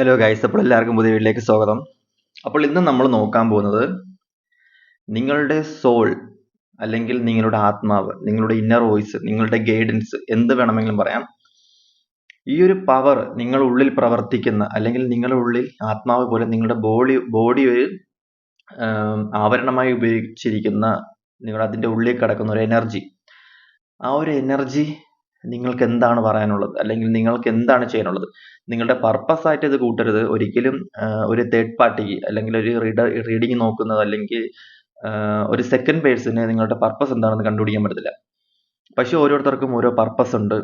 Hello guys അപ്പോൾ എല്ലാവർക്കും പുതിയ വീട്ടിലേക്ക് സ്വാഗതം. അപ്പോൾ ഇന്ന് നമ്മൾ നോക്കാൻ പോകുന്നത് നിങ്ങളുടെ സോൾ അല്ലെങ്കിൽ നിങ്ങളുടെ ആത്മാവ് നിങ്ങളുടെ ഇന്നർ വോയിസ് നിങ്ങളുടെ ഗൈഡൻസ് എന്ത് വേണമെങ്കിലും പറയാം. ഈ ഒരു പവർ നിങ്ങളുടെ ഉള്ളിൽ പ്രവർത്തിക്കുന്ന അല്ലെങ്കിൽ നിങ്ങളുടെ ഉള്ളിൽ ആത്മാവ് പോലെ നിങ്ങളുടെ ബോഡി ബോഡി ഒരു ആവരണമായി ഉപയോഗിച്ചിരിക്കുന്ന നിങ്ങൾ അതിന്റെ ഉള്ളിൽ കിടക്കുന്ന ഒരു എനർജി ആ ഒരു എനർജി നിങ്ങൾക്ക് എന്താണ് പറയാനുള്ളത്? അല്ലെങ്കിൽ നിങ്ങൾക്ക് എന്താണ് ചെയ്യാനുള്ളത്? നിങ്ങളുടെ പർപ്പസ് ആയിട്ട് ഇത് കൂട്ടരുത്. ഒരിക്കലും ഒരു തേർഡ് പാർട്ടിക്ക് അല്ലെങ്കിൽ ഒരു റീഡർ റീഡിങ് നോക്കുന്നത് അല്ലെങ്കിൽ ഒരു സെക്കൻഡ് പേഴ്സിന് നിങ്ങളുടെ പർപ്പസ് എന്താണെന്ന് കണ്ടുപിടിക്കാൻ പറ്റത്തില്ല. പക്ഷെ ഓരോരുത്തർക്കും ഓരോ പർപ്പസ് ഉണ്ട്.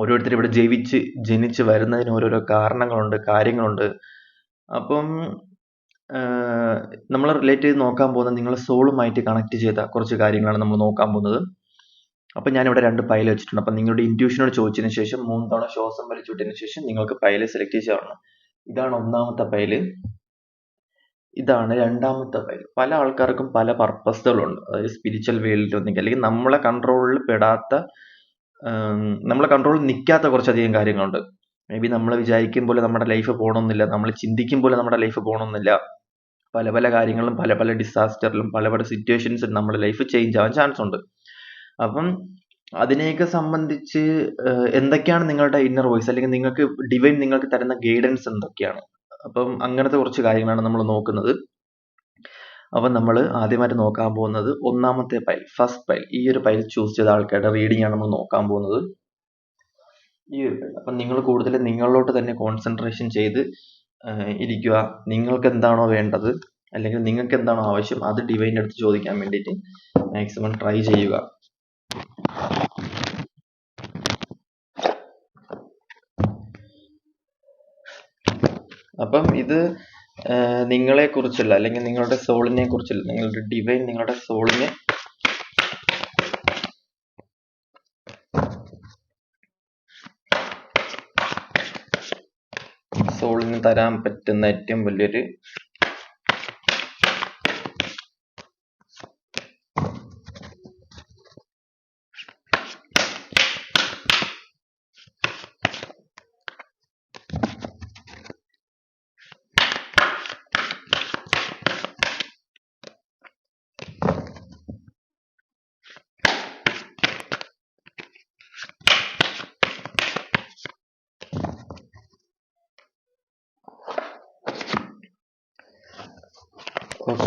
ഓരോരുത്തർ ഇവിടെ ജീവിച്ച് ജനിച്ച് വരുന്നതിന് ഓരോരോ കാരണങ്ങളുണ്ട് കാര്യങ്ങളുണ്ട്. അപ്പം നമ്മൾ റിലേറ്റ് ചെയ്ത് നോക്കാൻ പോകുന്നത് നിങ്ങളുടെ സോളുമായിട്ട് കണക്ട് ചെയ്ത കുറച്ച് കാര്യങ്ങളാണ് നമ്മൾ നോക്കാൻ പോകുന്നത്. അപ്പം ഞാനിവിടെ രണ്ട് പൈൽ വെച്ചിട്ടുണ്ട്. അപ്പം നിങ്ങളുടെ ഇന്റ്യൂഷനോട് ചോദിച്ചതിന് ശേഷം മൂന്ന് തവണ ശ്വാസം വലിച്ചു വിട്ടതിന് ശേഷം നിങ്ങൾക്ക് പൈൽ സെലക്ട് ചെയ്യാറുണ്ട് ഇതാണ് ഒന്നാമത്തെ പൈൽ ഇതാണ് രണ്ടാമത്തെ ഫയൽ പല ആൾക്കാർക്കും പല പർപ്പസുകളുണ്ട് അതായത് സ്പിരിച്വൽ വേൾഡിൽ ഒന്നിക്കുക അല്ലെങ്കിൽ നമ്മളെ കൺട്രോളിൽ പെടാത്ത നമ്മളെ കൺട്രോളിൽ നിൽക്കാത്ത കുറച്ചധികം കാര്യങ്ങളുണ്ട്. മേ ബി നമ്മൾ വിചാരിക്കും പോലെ നമ്മുടെ ലൈഫ് പോകണമെന്നില്ല നമ്മൾ ചിന്തിക്കും പോലെ നമ്മുടെ ലൈഫ് പോകണമെന്നില്ല പല പല കാര്യങ്ങളും പല പല ഡിസാസ്റ്ററിലും പല പല സിറ്റുവേഷൻസിലും നമ്മുടെ ലൈഫ് ചേഞ്ച് ആവാൻ ചാൻസ് ഉണ്ട്. അപ്പം അതിനെയൊക്കെ സംബന്ധിച്ച് എന്തൊക്കെയാണ് നിങ്ങളുടെ ഇന്നർ വോയിസ് അല്ലെങ്കിൽ നിങ്ങൾക്ക് ഡിവൈൻ നിങ്ങൾക്ക് തരുന്ന ഗൈഡൻസ് എന്തൊക്കെയാണ്? അപ്പം അങ്ങനത്തെ കുറച്ച് കാര്യങ്ങളാണ് നമ്മൾ നോക്കുന്നത്. അപ്പം നമ്മൾ ആദ്യമായിട്ട് നോക്കാൻ പോകുന്നത് ഒന്നാമത്തെ പൈൽ ഫസ്റ്റ് പൈൽ ഈ ഒരു പൈൽ ചൂസ് ചെയ്ത ആൾക്കാരുടെ റീഡിംഗ് ആണ് നമ്മൾ നോക്കാൻ പോകുന്നത്. ഈ അപ്പം നിങ്ങൾ കൂടുതൽ നിങ്ങളിലോട്ട് തന്നെ കോൺസെൻട്രേഷൻ ചെയ്ത് ഇരിക്കുക. നിങ്ങൾക്ക് എന്താണോ വേണ്ടത് അല്ലെങ്കിൽ നിങ്ങൾക്ക് എന്താണോ ആവശ്യം അത് ഡിവൈന്റെ അടുത്ത് ചോദിക്കാൻ വേണ്ടിയിട്ട് മാക്സിമം ട്രൈ ചെയ്യുക. അപ്പം ഇത് നിങ്ങളെ കുറിച്ചുള്ള അല്ലെങ്കിൽ നിങ്ങളുടെ സോളിനെ കുറിച്ചുള്ള നിങ്ങളുടെ ഡിവൈൻ നിങ്ങളുടെ സോളിനെ സോളിന് തരാൻ പറ്റുന്ന ഏറ്റവും വലിയൊരു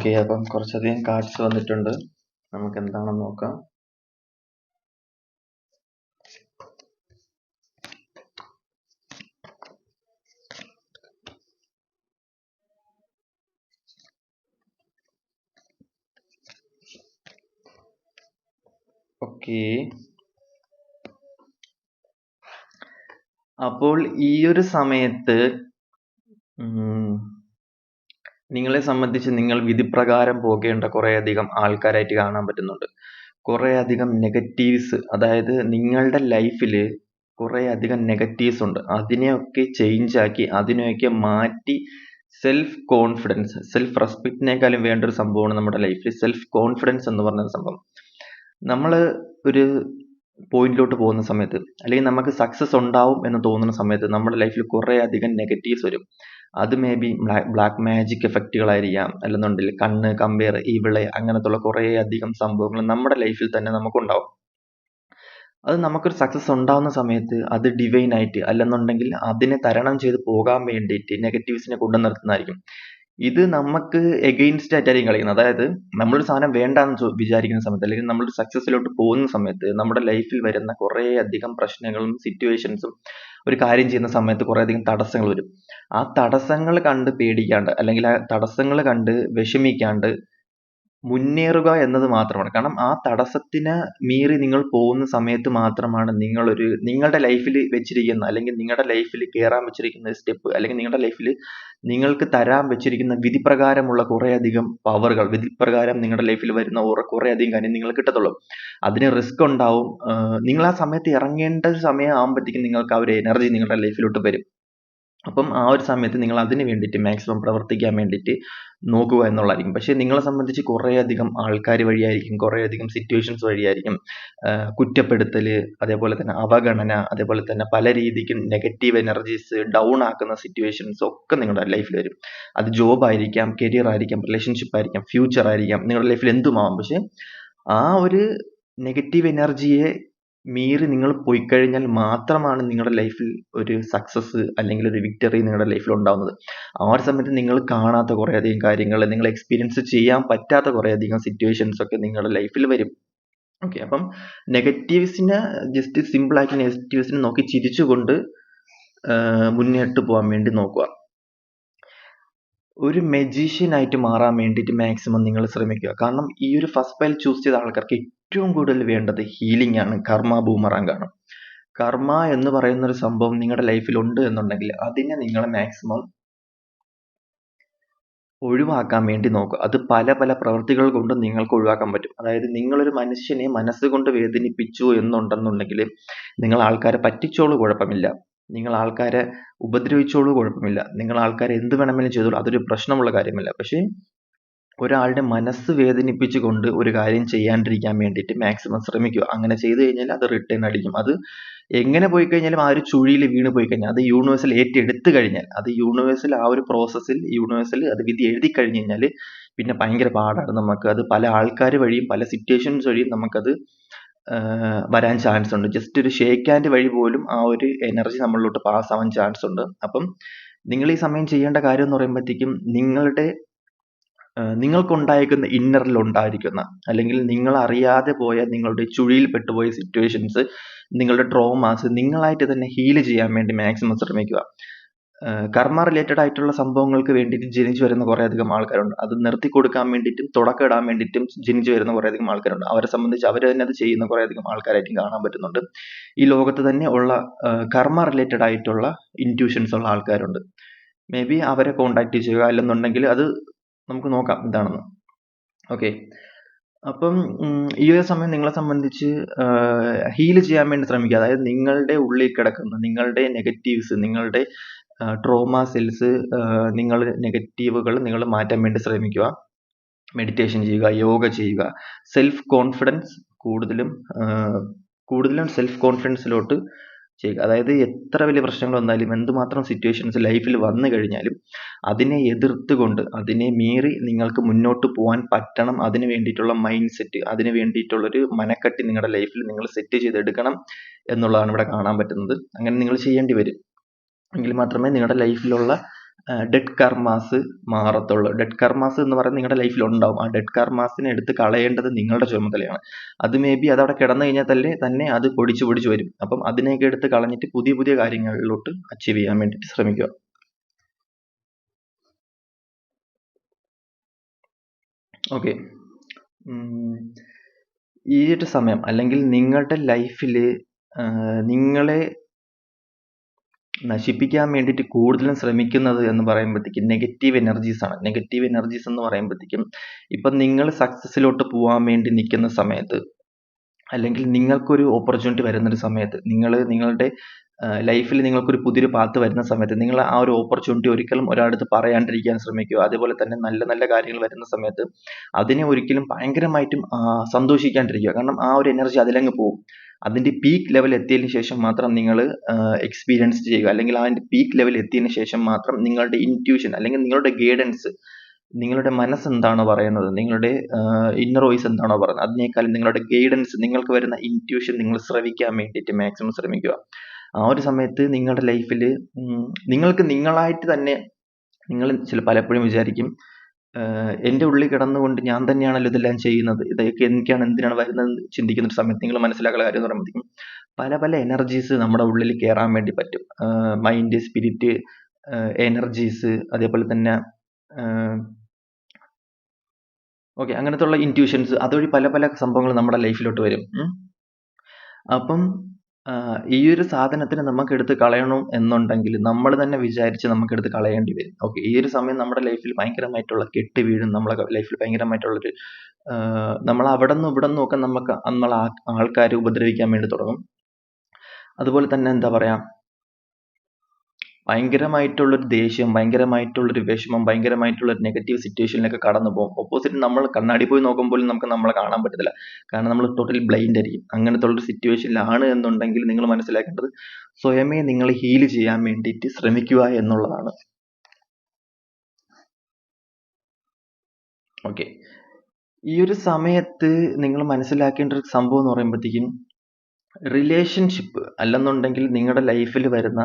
ഓക്കെ അപ്പം കുറച്ചധികം കാർഡ്സ് വന്നിട്ടുണ്ട്. നമുക്ക് എന്താണെന്ന് നോക്കാം. ഓക്കെ. അപ്പോൾ ഈ ഒരു സമയത്ത് നിങ്ങളെ സംബന്ധിച്ച് നിങ്ങൾ വിധിപ്രകാരം പോകേണ്ട കുറേയധികം ആൾക്കാരായിട്ട് കാണാൻ പറ്റുന്നുണ്ട്. കുറേയധികം നെഗറ്റീവ്സ് അതായത് നിങ്ങളുടെ ലൈഫിൽ കുറേയധികം നെഗറ്റീവ്സ് ഉണ്ട്. അതിനെയൊക്കെ ചേഞ്ച് ആക്കി അതിനെയൊക്കെ മാറ്റി സെൽഫ് കോൺഫിഡൻസ് സെൽഫ് റെസ്പെക്റ്റിനേക്കാളും വേണ്ട ഒരു സംഭവമാണ് നമ്മുടെ ലൈഫിൽ സെൽഫ് കോൺഫിഡൻസ് എന്ന് പറഞ്ഞ സംഭവം. നമ്മൾ ഒരു പോയിന്റിലോട്ട് പോകുന്ന സമയത്ത് അല്ലെങ്കിൽ നമുക്ക് സക്സസ് ഉണ്ടാവും എന്ന് തോന്നുന്ന സമയത്ത് നമ്മുടെ ലൈഫിൽ കുറേ അധികം നെഗറ്റീവ്സ് വരും. അത് മേ ബി ബ്ലാക്ക് മാജിക് എഫക്റ്റുകളായിരിക്കാം അല്ലെന്നുണ്ടെങ്കിൽ കണ്ണ് കമ്പയർ ഈവിൾ അങ്ങനത്തുള്ള കുറേ അധികം സംഭവങ്ങൾ നമ്മുടെ ലൈഫിൽ തന്നെ നമുക്കുണ്ടാവും. അത് നമുക്കൊരു സക്സസ് ഉണ്ടാവുന്ന സമയത്ത് അത് ഡിവൈൻ ആയിട്ട് അല്ലെന്നുണ്ടെങ്കിൽ അതിനെ തരണം ചെയ്ത് പോകാൻ വേണ്ടിയിട്ട് നെഗറ്റീവ്സിനെ കൊണ്ടു നിർത്തുന്നതായിരിക്കും. ഇത് നമുക്ക് എഗെയിൻസ്റ്റ് ആയിട്ടായിരിക്കും കളിക്കുന്നത്. അതായത് നമ്മളൊരു സാധനം വേണ്ടാന്ന് വിചാരിക്കുന്ന സമയത്ത് അല്ലെങ്കിൽ നമ്മളൊരു സക്സസ്സിലോട്ട് പോകുന്ന സമയത്ത് നമ്മുടെ ലൈഫിൽ വരുന്ന കുറേ അധികം പ്രശ്നങ്ങളും സിറ്റുവേഷൻസും ഒരു കാര്യം ചെയ്യുന്ന സമയത്ത് കുറേ അധികം തടസ്സങ്ങൾ വരും. ആ തടസ്സങ്ങൾ കണ്ട് പേടിക്കാണ്ട് അല്ലെങ്കിൽ ആ തടസ്സങ്ങൾ കണ്ട് വിഷമിക്കാണ്ട് മുന്നേറുക എന്നത് മാത്രമാണ്. കാരണം ആ തടസ്സത്തിന് മീറി നിങ്ങൾ പോകുന്ന സമയത്ത് മാത്രമാണ് നിങ്ങളൊരു നിങ്ങളുടെ ലൈഫിൽ വെച്ചിരിക്കുന്ന അല്ലെങ്കിൽ നിങ്ങളുടെ ലൈഫിൽ കയറാൻ വെച്ചിരിക്കുന്ന സ്റ്റെപ്പ് അല്ലെങ്കിൽ നിങ്ങളുടെ ലൈഫിൽ നിങ്ങൾക്ക് തരാൻ വെച്ചിരിക്കുന്ന വിധിപ്രകാരമുള്ള കുറേയധികം പവറുകൾ വിധിപ്രകാരം നിങ്ങളുടെ ലൈഫിൽ വരുന്ന ഓരോ കുറേ അധികം കാര്യം നിങ്ങൾ കിട്ടത്തുള്ളൂ. അതിന് റിസ്ക് ഉണ്ടാവും. നിങ്ങൾ ആ സമയത്ത് ഇറങ്ങേണ്ട സമയം ആകുമ്പോഴത്തേക്കും നിങ്ങൾക്ക് ആ ഒരു എനർജി നിങ്ങളുടെ ലൈഫിലോട്ട് വരും. അപ്പം ആ ഒരു സമയത്ത് നിങ്ങൾ അതിന് വേണ്ടിയിട്ട് മാക്സിമം പ്രവർത്തിക്കാൻ വേണ്ടിയിട്ട് നോക്കുക എന്നുള്ളതായിരിക്കും. പക്ഷേ നിങ്ങളെ സംബന്ധിച്ച് കുറേയധികം ആൾക്കാർ വഴിയായിരിക്കും കുറേയധികം സിറ്റുവേഷൻസ് വഴിയായിരിക്കും കുറ്റപ്പെടുത്തൽ അതേപോലെ തന്നെ അവഗണന അതേപോലെ തന്നെ പല രീതിക്കും നെഗറ്റീവ് എനർജീസ് ഡൗൺ ആക്കുന്ന സിറ്റുവേഷൻസ് ഒക്കെ നിങ്ങളുടെ ലൈഫിൽ വരും. അത് ജോബ് ആയിരിക്കാം കരിയർ ആയിരിക്കാം റിലേഷൻഷിപ്പ് ആയിരിക്കാം ഫ്യൂച്ചർ ആയിരിക്കാം നിങ്ങളുടെ ലൈഫിൽ എന്തുമാവാം. പക്ഷേ ആ ഒരു നെഗറ്റീവ് എനർജിയെ മീറി നിങ്ങൾ പോയിക്കഴിഞ്ഞാൽ മാത്രമാണ് നിങ്ങളുടെ ലൈഫിൽ ഒരു സക്സസ് അല്ലെങ്കിൽ ഒരു വിക്ടറി നിങ്ങളുടെ ലൈഫിൽ ഉണ്ടാവുന്നത്. ആ ഒരു സമയത്ത് നിങ്ങൾ കാണാത്ത കുറേയധികം കാര്യങ്ങൾ നിങ്ങൾ എക്സ്പീരിയൻസ് ചെയ്യാൻ പറ്റാത്ത കുറേയധികം സിറ്റുവേഷൻസ് ഒക്കെ നിങ്ങളുടെ ലൈഫിൽ വരും. ഓക്കെ അപ്പം നെഗറ്റീവ്സിനെ ജസ്റ്റ് സിമ്പിളായിട്ട് നെഗറ്റീവ്സിനെ നോക്കി ചിരിച്ചുകൊണ്ട് മുന്നോട്ട് പോകാൻ വേണ്ടി നോക്കുക. ഒരു മെജീഷ്യൻ ആയിട്ട് മാറാൻ വേണ്ടിയിട്ട് മാക്സിമം നിങ്ങൾ ശ്രമിക്കുക. കാരണം ഈ ഒരു ഫസ്റ്റ് ഫയൽ ചൂസ് ചെയ്ത ആൾക്കാർക്ക് ഏറ്റവും കൂടുതൽ വേണ്ടത് ഹീലിംഗ് ആണ്. കർമ്മ ബൂമറാങ് ആണ്. കർമ്മ എന്ന് പറയുന്ന ഒരു സംഭവം നിങ്ങളുടെ ലൈഫിൽ ഉണ്ട് എന്നുണ്ടെങ്കിൽ അതിനെ നിങ്ങൾ മാക്സിമം ഒഴിവാക്കാൻ വേണ്ടി നോക്കുക. അത് പല പല പ്രവൃത്തികൾ കൊണ്ട് നിങ്ങൾക്ക് ഒഴിവാക്കാൻ പറ്റും. അതായത് നിങ്ങളൊരു മനുഷ്യനെ മനസ്സുകൊണ്ട് വേദനിപ്പിച്ചു എന്നുണ്ടെന്നുണ്ടെങ്കിൽ നിങ്ങൾ ആൾക്കാരെ പറ്റിച്ചോളൂ കുഴപ്പമില്ല. നിങ്ങൾ ആൾക്കാരെ ഉപദ്രവിച്ചോളൂ കുഴപ്പമില്ല. നിങ്ങൾ ആൾക്കാരെ എന്ത് വേണമെങ്കിലും ചെയ്തോളൂ അതൊരു പ്രശ്നമുള്ള കാര്യമല്ല. പക്ഷേ ഒരാളുടെ മനസ്സ് വേദനിപ്പിച്ചുകൊണ്ട് ഒരു കാര്യം ചെയ്യാണ്ടിരിക്കാൻ വേണ്ടിയിട്ട് മാക്സിമം ശ്രമിക്കുക. അങ്ങനെ ചെയ്തു കഴിഞ്ഞാൽ അത് റിട്ടേൺ അടിക്കും. അത് എങ്ങനെ പോയി കഴിഞ്ഞാലും ആ ഒരു ചുഴിയിൽ വീണ് പോയി കഴിഞ്ഞാൽ അത് യൂണിവേഴ്സിൽ ഏറ്റെടുത്തു കഴിഞ്ഞാൽ അത് യൂണിവേഴ്സിൽ ആ ഒരു പ്രോസസ്സിൽ യൂണിവേഴ്സിൽ അത് വിധി എഴുതി കഴിഞ്ഞ് കഴിഞ്ഞാൽ പിന്നെ ഭയങ്കര പാടാണ് നമുക്ക്. അത് പല ആൾക്കാർ വഴിയും പല സിറ്റുവേഷൻസ് വഴിയും നമുക്കത് വരാൻ ചാൻസ് ഉണ്ട്. ജസ്റ്റ് ഒരു ഷേക്ക് ഹാൻഡ് വഴി പോലും ആ ഒരു എനർജി നമ്മളിലോട്ട് പാസ് ആവാൻ ചാൻസ് ഉണ്ട്. അപ്പം നിങ്ങൾ ഈ സമയം ചെയ്യേണ്ട കാര്യം എന്ന് പറയുമ്പോഴത്തേക്കും നിങ്ങളുടെ നിങ്ങൾക്കുണ്ടായിരിക്കുന്ന ഇന്നറിൽ ഉണ്ടായിരിക്കുന്ന അല്ലെങ്കിൽ നിങ്ങൾ അറിയാതെ പോയ നിങ്ങളുടെ ചുഴിയിൽ പെട്ടുപോയ സിറ്റുവേഷൻസ് നിങ്ങളുടെ ട്രോമാസ് നിങ്ങളായിട്ട് തന്നെ ഹീൽ ചെയ്യാൻ വേണ്ടി മാക്സിമം ശ്രമിക്കുക. കർമ്മ റിലേറ്റഡ് ആയിട്ടുള്ള സംഭവങ്ങൾക്ക് വേണ്ടിയിട്ട് ജനിച്ചു വരുന്ന കുറേ അധികം ആൾക്കാരുണ്ട്. അത് നിർത്തി കൊടുക്കാൻ വേണ്ടിയിട്ടും തുടക്കം ഇടാൻ വേണ്ടിയിട്ടും ജനിച്ചു വരുന്ന കുറേ അധികം ആൾക്കാരുണ്ട്. അവരെ സംബന്ധിച്ച് അവർ തന്നെ അത് ചെയ്യുന്ന കുറേ അധികം ആൾക്കാരായിട്ടും കാണാൻ പറ്റുന്നുണ്ട്. ഈ ലോകത്ത് തന്നെ ഉള്ള കർമ്മ റിലേറ്റഡ് ആയിട്ടുള്ള ഇന്റ്യൂഷൻസ് ഉള്ള ആൾക്കാരുണ്ട്. മേ ബി അവരെ കോണ്ടാക്ട് ചെയ്യുക അല്ലെന്നുണ്ടെങ്കിൽ അത് നമുക്ക് നോക്കാം ഇതാണെന്ന്. ഓക്കെ അപ്പം ഈ ഒരു സമയം നിങ്ങളെ സംബന്ധിച്ച് ഹീൽ ചെയ്യാൻ വേണ്ടി ശ്രമിക്കുക. അതായത് നിങ്ങളുടെ ഉള്ളിൽ കിടക്കുന്ന നിങ്ങളുടെ നെഗറ്റീവ്സ് നിങ്ങളുടെ ട്രോമ സെൽസ് നിങ്ങൾ നെഗറ്റീവുകൾ നിങ്ങൾ മാറ്റാൻ വേണ്ടി ശ്രമിക്കുക. മെഡിറ്റേഷൻ ചെയ്യുക യോഗ ചെയ്യുക. സെൽഫ് കോൺഫിഡൻസ് കൂടുതലും കൂടുതലും സെൽഫ് കോൺഫിഡൻസിലോട്ട് അതായത് എത്ര വലിയ പ്രശ്നങ്ങൾ വന്നാലും എന്തുമാത്രം സിറ്റുവേഷൻസ് ലൈഫിൽ വന്നു കഴിഞ്ഞാലും അതിനെ എതിർത്തുകൊണ്ട് അതിനെ മീറി നിങ്ങൾക്ക് മുന്നോട്ട് പോകാൻ പറ്റണം. അതിന് വേണ്ടിയിട്ടുള്ള മൈൻഡ് സെറ്റ് അതിന് വേണ്ടിയിട്ടുള്ളൊരു മനക്കെട്ടി നിങ്ങളുടെ ലൈഫിൽ നിങ്ങൾ സെറ്റ് ചെയ്തെടുക്കണം എന്നുള്ളതാണ് ഇവിടെ കാണാൻ പറ്റുന്നത്. അങ്ങനെ നിങ്ങൾ ചെയ്യേണ്ടി വരും. എങ്കിൽ മാത്രമേ നിങ്ങളുടെ ലൈഫിലുള്ള ഡെഡ് കർമാസ് മാറത്തുള്ളൂ. ഡെഡ് കർമാസ് എന്ന് പറയുന്നത് നിങ്ങളുടെ ലൈഫിൽ ഉണ്ടാവും ആ ഡെഡ് കർമാസിനെ എടുത്ത് കളയേണ്ടത് നിങ്ങളുടെ ചുമതലയാണ്. അത് മേ ബി അതവിടെ കിടന്നു കഴിഞ്ഞാൽ തന്നെ തന്നെ അത് പൊടിച്ചു പൊടിച്ചു വരും. അപ്പം അതിനെയൊക്കെ എടുത്ത് കളഞ്ഞിട്ട് പുതിയ പുതിയ കാര്യങ്ങളിലോട്ട് അച്ചീവ് ചെയ്യാൻ വേണ്ടിയിട്ട് ശ്രമിക്കുക. ഓക്കെ ഈ ഒരു സമയം അല്ലെങ്കിൽ നിങ്ങളുടെ ലൈഫിൽ നിങ്ങളെ നശിപ്പിക്കാൻ വേണ്ടിയിട്ട് കൂടുതലും ശ്രമിക്കുന്നത് എന്ന് പറയുമ്പോഴത്തേക്കും നെഗറ്റീവ് എനർജീസ് ആണ്. നെഗറ്റീവ് എനർജീസ് എന്ന് പറയുമ്പോഴത്തേക്കും ഇപ്പം നിങ്ങൾ സക്സസ്സിലോട്ട് പോകാൻ വേണ്ടി നിൽക്കുന്ന സമയത്ത് അല്ലെങ്കിൽ നിങ്ങൾക്കൊരു ഓപ്പർച്യൂണിറ്റി വരുന്നൊരു സമയത്ത് നിങ്ങൾ നിങ്ങളുടെ ലൈഫിൽ നിങ്ങൾക്കൊരു പുതിയൊരു പാത്ത് വരുന്ന സമയത്ത് നിങ്ങൾ ആ ഒരു ഓപ്പർച്യൂണിറ്റി ഒരിക്കലും ഒരാളടുത്ത് പറയാണ്ടിരിക്കാൻ ശ്രമിക്കുക. അതേപോലെ തന്നെ നല്ല നല്ല കാര്യങ്ങൾ വരുന്ന സമയത്ത് അതിനെ ഒരിക്കലും ഭയങ്കരമായിട്ടും സന്തോഷിക്കാണ്ടിരിക്കുക. കാരണം ആ ഒരു എനർജി അതിലങ്ങ് പോകും. അതിന്റെ പീക്ക് ലെവൽ എത്തിയതിന് ശേഷം മാത്രം നിങ്ങൾ എക്സ്പീരിയൻസ് ചെയ്യുക. അല്ലെങ്കിൽ അതിന്റെ പീക്ക് ലെവൽ എത്തിയതിന് ശേഷം മാത്രം നിങ്ങളുടെ ഇന്റ്യൂഷൻ അല്ലെങ്കിൽ നിങ്ങളുടെ ഗൈഡൻസ് നിങ്ങളുടെ മനസ്സ് എന്താണോ പറയുന്നത് നിങ്ങളുടെ ഇന്നർ വോയിസ് എന്താണോ പറയുന്നത് അതിനേക്കാളും നിങ്ങളുടെ ഗൈഡൻസ് നിങ്ങൾക്ക് വരുന്ന ഇന്റ്യൂഷൻ നിങ്ങൾ ശ്രവിക്കാൻ വേണ്ടിയിട്ട് മാക്സിമം ശ്രമിക്കുക. ആ ഒരു സമയത്ത് നിങ്ങളുടെ ലൈഫിൽ നിങ്ങൾക്ക് നിങ്ങളായിട്ട് തന്നെ നിങ്ങൾ ചില പലപ്പോഴും വിചാരിക്കും എന്റെ ഉള്ളിൽ കിടന്നുകൊണ്ട് ഞാൻ തന്നെയാണല്ലോ ഇതെല്ലാം ചെയ്യുന്നത്. ഇതൊക്കെ എനിക്കാണ് എന്തിനാണ് വരുന്നത് ചിന്തിക്കുന്ന ഒരു സമയത്ത് നിങ്ങൾ മനസ്സിലാക്കുന്ന കാര്യം എന്ന് പറയുമ്പോഴത്തേക്കും പല പല എനർജീസ് നമ്മുടെ ഉള്ളിൽ കയറാൻ വേണ്ടി പറ്റും. മൈൻഡ് സ്പിരിറ്റ് എനർജീസ് അതേപോലെ തന്നെ ഓക്കെ അങ്ങനത്തെ ഉള്ള ഇന്റ്യൂഷൻസ് അതുവഴി പല പല സംഭവങ്ങൾ നമ്മുടെ ലൈഫിലോട്ട് വരും. അപ്പം ഈ ഒരു സാധനത്തിന് നമുക്ക് എടുത്ത് കളയണം എന്നുണ്ടെങ്കിൽ നമ്മൾ തന്നെ വിചാരിച്ച് നമുക്ക് എടുത്ത് കളയേണ്ടി വരും. ഓക്കെ ഈ ഒരു സമയം നമ്മുടെ ലൈഫിൽ ഭയങ്കരമായിട്ടുള്ള കെട്ട് വീഴും. നമ്മളെ ലൈഫിൽ ഭയങ്കരമായിട്ടുള്ളൊരു നമ്മൾ അവിടെ നിന്നും ഇവിടെ നിന്നും ഒക്കെ നമുക്ക് നമ്മളെ ആൾക്കാർ ഉപദ്രവിക്കാൻ വേണ്ടി തുടങ്ങും. അതുപോലെ തന്നെ എന്താ പറയാ ഭയങ്കരമായിട്ടുള്ളൊരു ദേഷ്യം ഭയങ്കരമായിട്ടുള്ളൊരു വിഷമം ഭയങ്കരമായിട്ടുള്ളൊരു നെഗറ്റീവ് സിറ്റുവേഷനിലൊക്കെ കടന്നു പോകും. ഓപ്പോസിറ്റ് നമ്മൾ കണ്ണാടി പോയി നോക്കുമ്പോൾ നമുക്ക് നമ്മളെ കാണാൻ പറ്റത്തില്ല. കാരണം നമ്മൾ ടോട്ടലി ബ്ലൈൻഡ് ആയിരിക്കും. അങ്ങനത്തെ ഉള്ളൊരു സിറ്റുവേഷനിലാണ് എന്നുണ്ടെങ്കിൽ നിങ്ങൾ മനസ്സിലാക്കേണ്ടത് സ്വയമേ നിങ്ങൾ ഹീൽ ചെയ്യാൻ വേണ്ടിയിട്ട് ശ്രമിക്കുക എന്നുള്ളതാണ്. ഓക്കെ ഈ ഒരു സമയത്ത് നിങ്ങൾ മനസ്സിലാക്കേണ്ട ഒരു സംഭവം എന്ന് പറയുമ്പോഴത്തേക്കും റിലേഷൻഷിപ്പ് അല്ലെന്നുണ്ടെങ്കിൽ നിങ്ങളുടെ ലൈഫിൽ വരുന്ന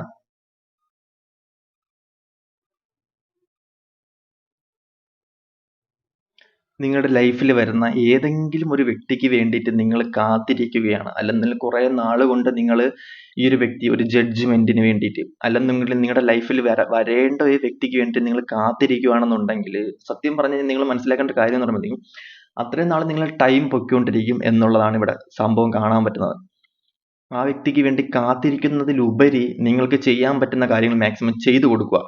നിങ്ങളുടെ ലൈഫിൽ വരുന്ന ഏതെങ്കിലും ഒരു വ്യക്തിക്ക് വേണ്ടിയിട്ട് നിങ്ങൾ കാത്തിരിക്കുകയാണ്. അല്ലെങ്കിൽ കുറേ നാൾ കൊണ്ട് നിങ്ങൾ ഈ ഒരു വ്യക്തി ഒരു ജഡ്ജ്മെന്റിന് വേണ്ടിയിട്ട് അല്ലെങ്കിൽ നിങ്ങളുടെ ലൈഫിൽ വര വരേണ്ട ഒരു വ്യക്തിക്ക് വേണ്ടി നിങ്ങൾ കാത്തിരിക്കുകയാണെന്നുണ്ടെങ്കിൽ സത്യം പറഞ്ഞ് നിങ്ങൾ മനസ്സിലാക്കേണ്ട കാര്യം എന്ന് പറയുമ്പോഴത്തേക്കും അത്രയും നാൾ നിങ്ങൾ ടൈം പൊയ്ക്കൊണ്ടിരിക്കും എന്നുള്ളതാണ് ഇവിടെ സംഭവം കാണാൻ പറ്റുന്നത്. ആ വ്യക്തിക്ക് വേണ്ടി കാത്തിരിക്കുന്നതിലുപരി നിങ്ങൾക്ക് ചെയ്യാൻ പറ്റുന്ന കാര്യങ്ങൾ മാക്സിമം ചെയ്തു കൊടുക്കുക.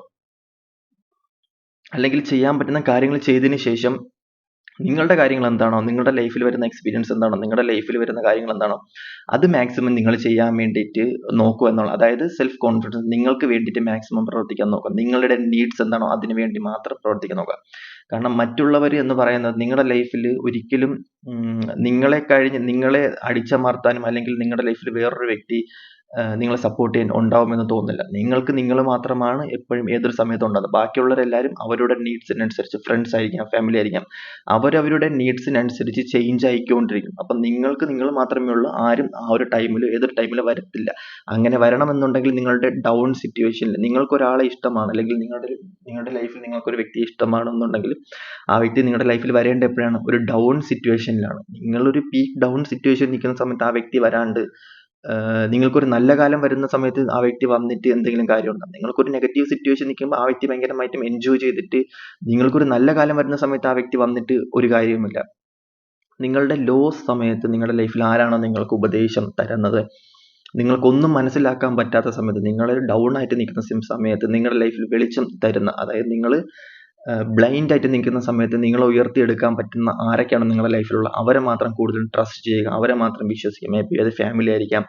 അല്ലെങ്കിൽ ചെയ്യാൻ പറ്റുന്ന കാര്യങ്ങൾ ചെയ്തതിന് ശേഷം നിങ്ങളുടെ കാര്യങ്ങൾ എന്താണോ നിങ്ങളുടെ ലൈഫിൽ വരുന്ന എക്സ്പീരിയൻസ് എന്താണോ നിങ്ങളുടെ ലൈഫിൽ വരുന്ന കാര്യങ്ങൾ എന്താണോ അത് മാക്സിമം നിങ്ങൾ ചെയ്യാൻ വേണ്ടിയിട്ട് നോക്കുക എന്നുള്ള അതായത് സെൽഫ് കോൺഫിഡൻസ് നിങ്ങൾക്ക് വേണ്ടിയിട്ട് മാക്സിമം പ്രവർത്തിക്കാൻ നോക്കുക. നിങ്ങളുടെ നീഡ്സ് എന്താണോ അതിന് വേണ്ടി മാത്രം പ്രവർത്തിക്കാൻ നോക്കുക. കാരണം മറ്റുള്ളവർ എന്ന് പറയുന്നത് നിങ്ങളുടെ ലൈഫിൽ ഒരിക്കലും നിങ്ങളെ കഴിഞ്ഞ് നിങ്ങളെ അടിച്ചമർത്താനും അല്ലെങ്കിൽ നിങ്ങളുടെ ലൈഫിൽ വേറൊരു വ്യക്തി നിങ്ങളെ സപ്പോർട്ട് ചെയ്യാൻ ഉണ്ടാവുമെന്ന് തോന്നുന്നില്ല. നിങ്ങൾക്ക് നിങ്ങൾ മാത്രമാണ് എപ്പോഴും ഏതൊരു സമയത്തും ഉണ്ടാകുന്നത് ബാക്കിയുള്ളവരെല്ലാവരും അവരുടെ നീഡ്സിനനുസരിച്ച് ഫ്രണ്ട്സ് ആയിരിക്കാം ഫാമിലി ആയിരിക്കാം. അവരവരുടെ നീഡ്സിനനുസരിച്ച് ചേഞ്ച് ആയിക്കൊണ്ടിരിക്കും. അപ്പം നിങ്ങൾക്ക് നിങ്ങൾ മാത്രമേ ഉള്ളൂ. ആരും ആ ഒരു ടൈമിൽ ഏതൊരു ടൈമിൽ വരത്തില്ല. അങ്ങനെ വരണമെന്നുണ്ടെങ്കിൽ നിങ്ങളുടെ ഡൗൺ സിറ്റുവേഷനിൽ നിങ്ങൾക്ക് ഒരാളെ ഇഷ്ടമാണ് അല്ലെങ്കിൽ നിങ്ങളുടെ നിങ്ങളുടെ ലൈഫിൽ നിങ്ങൾക്ക് ഒരു വ്യക്തിയെ ഇഷ്ടമാണെന്നുണ്ടെങ്കിൽ ആ വ്യക്തി നിങ്ങളുടെ ലൈഫിൽ വരേണ്ട എപ്പോഴാണ്? ഒരു ഡൗൺ സിറ്റുവേഷനിലാണ് നിങ്ങളൊരു പീക്ക് ഡൗൺ സിറ്റുവേഷൻ നിൽക്കുന്ന സമയത്ത് ആ വ്യക്തി വരാണ്ട് നിങ്ങൾക്കൊരു നല്ല കാലം വരുന്ന സമയത്ത് ആ വ്യക്തി വന്നിട്ട് എന്തെങ്കിലും കാര്യം കാര്യമുണ്ടോ? നിങ്ങൾക്കൊരു നെഗറ്റീവ് സിറ്റുവേഷൻ നിൽക്കുമ്പോൾ ആ വ്യക്തി ഭയങ്കരമായിട്ടും എൻജോയ് ചെയ്തിട്ട് നിങ്ങൾക്കൊരു നല്ല കാലം വരുന്ന സമയത്ത് ആ വ്യക്തി വന്നിട്ട് ഒരു കാര്യവുമില്ല. നിങ്ങളുടെ ലോസ് സമയത്ത് നിങ്ങളുടെ ലൈഫിൽ ആരാണോ നിങ്ങൾക്ക് ഉപദേശം തരുന്നത്? നിങ്ങൾക്കൊന്നും മനസ്സിലാക്കാൻ പറ്റാത്ത സമയത്ത് നിങ്ങൾ ഡൗൺ ആയിട്ട് നിൽക്കുന്ന സമയത്ത് നിങ്ങളുടെ ലൈഫിൽ വെളിച്ചം തരുന്ന അതായത് നിങ്ങൾ ബ്ലൈൻഡ് ആയിട്ട് നിൽക്കുന്ന സമയത്ത് നിങ്ങളെ ഉയർത്തിയെടുക്കാൻ പറ്റുന്ന ആരൊക്കെയാണ് നിങ്ങളുടെ ലൈഫിലുള്ള? അവരെ മാത്രം കൂടുതൽ ട്രസ്റ്റ് ചെയ്യുക അവരെ മാത്രം വിശ്വസിക്കുക. മേ ബി അത് ഫാമിലി ആയിരിക്കാം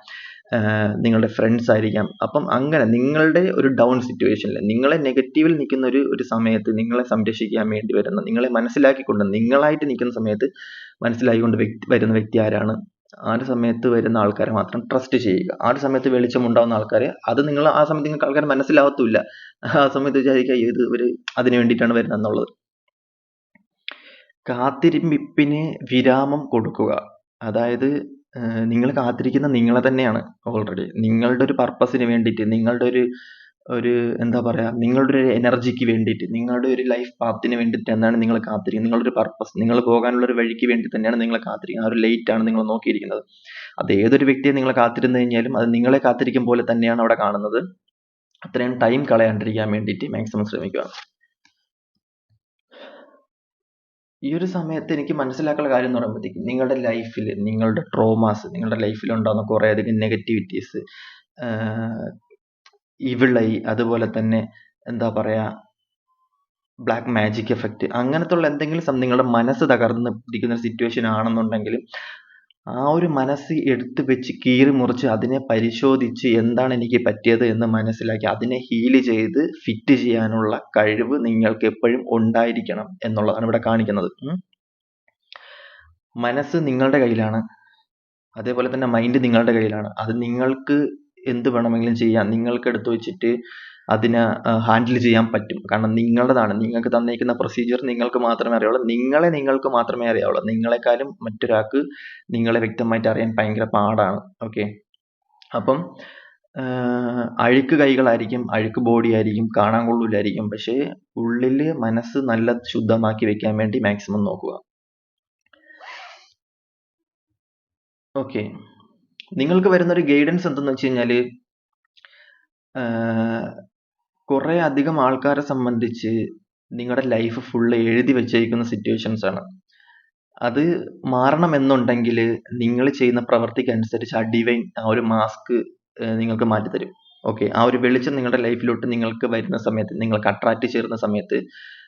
നിങ്ങളുടെ ഫ്രണ്ട്സ് ആയിരിക്കാം. അപ്പം അങ്ങനെ നിങ്ങളുടെ ഒരു ഡൗൺ സിറ്റുവേഷനിൽ നിങ്ങളെ നെഗറ്റീവിൽ നിൽക്കുന്ന ഒരു ഒരു സമയത്ത് നിങ്ങളെ സംരക്ഷിക്കാൻ വേണ്ടി വരുന്ന നിങ്ങളെ മനസ്സിലാക്കിക്കൊണ്ട് നിങ്ങളായിട്ട് നിൽക്കുന്ന സമയത്ത് മനസ്സിലാക്കിക്കൊണ്ട് വ്യക്തി വരുന്ന വ്യക്തി ആരാണ്? ആ ഒരു സമയത്ത് വരുന്ന ആൾക്കാരെ മാത്രം ട്രസ്റ്റ് ചെയ്യുക. ആ ഒരു സമയത്ത് വെളിച്ചം ഉണ്ടാവുന്ന ആൾക്കാരെ അത് നിങ്ങൾ ആ സമയത്ത് നിങ്ങൾക്ക് ആൾക്കാർ മനസ്സിലാവത്തുമില്ല. ആ സമയത്ത് വിചാരിക്കുക ഇത് ഒരു അതിനു വേണ്ടിയിട്ടാണ് വരുന്നത് എന്നുള്ളത് കാത്തിരിപ്പിന് വിരാമം കൊടുക്കുക. അതായത് നിങ്ങൾ കാത്തിരിക്കുന്ന നിങ്ങളെ തന്നെയാണ് ഓൾറെഡി നിങ്ങളുടെ ഒരു പർപ്പസിന് വേണ്ടിയിട്ട് നിങ്ങളുടെ ഒരു ഒരു എന്താ പറയാ നിങ്ങളുടെ ഒരു എനർജിക്ക് വേണ്ടിയിട്ട് നിങ്ങളുടെ ഒരു ലൈഫ് പാത്തിന് വേണ്ടിയിട്ട് തന്നെയാണ് നിങ്ങൾ കാത്തിരിക്കുന്നത്. ഒരു പർപ്പസ് നിങ്ങൾ പോകാനുള്ള ഒരു വഴിക്ക് വേണ്ടി തന്നെയാണ് നിങ്ങൾ കാത്തിരിക്കുന്നത്. ആ ഒരു ലേറ്റ് ആണ് നിങ്ങൾ നോക്കിയിരിക്കുന്നത്. അത് ഏതൊരു വ്യക്തിയെ നിങ്ങൾ കാത്തിരുന്നു കഴിഞ്ഞാലും അത് നിങ്ങളെ കാത്തിരിക്കും പോലെ തന്നെയാണ് അവിടെ കാണുന്നത്. അത്രയും ടൈം കളയാണ്ടിരിക്കാൻ വേണ്ടിയിട്ട് മാക്സിമം ശ്രമിക്കുക. ഈ ഒരു സമയത്ത് എനിക്ക് മനസ്സിലാക്കാനുള്ള കാര്യം എന്ന് പറയുമ്പോഴത്തേക്കും നിങ്ങളുടെ ലൈഫിൽ നിങ്ങളുടെ ട്രോമാസ് നിങ്ങളുടെ ലൈഫിൽ ഉണ്ടാകുന്ന കുറേയധികം നെഗറ്റിവിറ്റീസ് ഇവിളൈ അതുപോലെ തന്നെ എന്താ പറയാ ബ്ലാക്ക് മാജിക് എഫക്റ്റ് അങ്ങനത്തെ ഉള്ള എന്തെങ്കിലും നിങ്ങളുടെ മനസ്സ് തകർന്ന് ഇരിക്കുന്ന ഒരു സിറ്റുവേഷൻ ആണെന്നുണ്ടെങ്കിൽ ആ ഒരു മനസ്സ് എടുത്തു വെച്ച് കീറി മുറിച്ച് അതിനെ പരിശോധിച്ച് എന്താണ് എനിക്ക് പറ്റിയത് എന്ന് മനസ്സിലാക്കി അതിനെ ഹീൽ ചെയ്ത് ഫിറ്റ് ചെയ്യാനുള്ള കഴിവ് നിങ്ങൾക്ക് എപ്പോഴും ഉണ്ടായിരിക്കണം എന്നുള്ളതാണ് ഇവിടെ കാണിക്കുന്നത്. മനസ്സ് നിങ്ങളുടെ കയ്യിലാണ്. അതേപോലെ തന്നെ മൈൻഡ് നിങ്ങളുടെ കയ്യിലാണ്. അത് നിങ്ങൾക്ക് എന്ത് വേണമെങ്കിലും ചെയ്യാം നിങ്ങൾക്ക് എടുത്ത് വെച്ചിട്ട് അതിനെ ഹാൻഡിൽ ചെയ്യാൻ പറ്റും. കാരണം നിങ്ങളുടേതാണ്. നിങ്ങൾക്ക് തന്നിരിക്കുന്ന പ്രൊസീജിയർ നിങ്ങൾക്ക് മാത്രമേ അറിയാവുള്ളൂ നിങ്ങളെ നിങ്ങൾക്ക് മാത്രമേ അറിയാവുള്ളൂ. നിങ്ങളെക്കാളും മറ്റൊരാൾക്ക് നിങ്ങളെ വ്യക്തമായിട്ട് അറിയാൻ ഭയങ്കര പാടാണ്. ഓക്കെ അപ്പം അഴുക്ക് കൈകളായിരിക്കും അഴുക്ക് ബോഡി ആയിരിക്കും കാണാൻ കൊള്ളൂലായിരിക്കും. പക്ഷേ ഉള്ളിൽ മനസ്സ് നല്ല ശുദ്ധമാക്കി വെക്കാൻ വേണ്ടി മാക്സിമം നോക്കുക. ഓക്കെ നിങ്ങൾക്ക് വരുന്ന ഒരു ഗൈഡൻസ് എന്തെന്ന് വെച്ച് കഴിഞ്ഞാൽ കുറേ അധികം ആൾക്കാരെ സംബന്ധിച്ച് നിങ്ങളുടെ ലൈഫ് ഫുള്ള് എഴുതി വെച്ചേക്കുന്ന സിറ്റുവേഷൻസ് ആണ്. അത് മാറണമെന്നുണ്ടെങ്കിൽ നിങ്ങൾ ചെയ്യുന്ന പ്രവർത്തിക്ക് അനുസരിച്ച് ആ ഡിവൈൻ ആ ഒരു മാസ്ക് നിങ്ങൾക്ക് മാറ്റിത്തരും. ഓക്കെ ആ ഒരു വെളിച്ചം നിങ്ങളുടെ ലൈഫിലോട്ട് നിങ്ങൾക്ക് വരുന്ന സമയത്ത് നിങ്ങൾക്ക് അട്രാക്റ്റ് ചേരുന്ന സമയത്ത്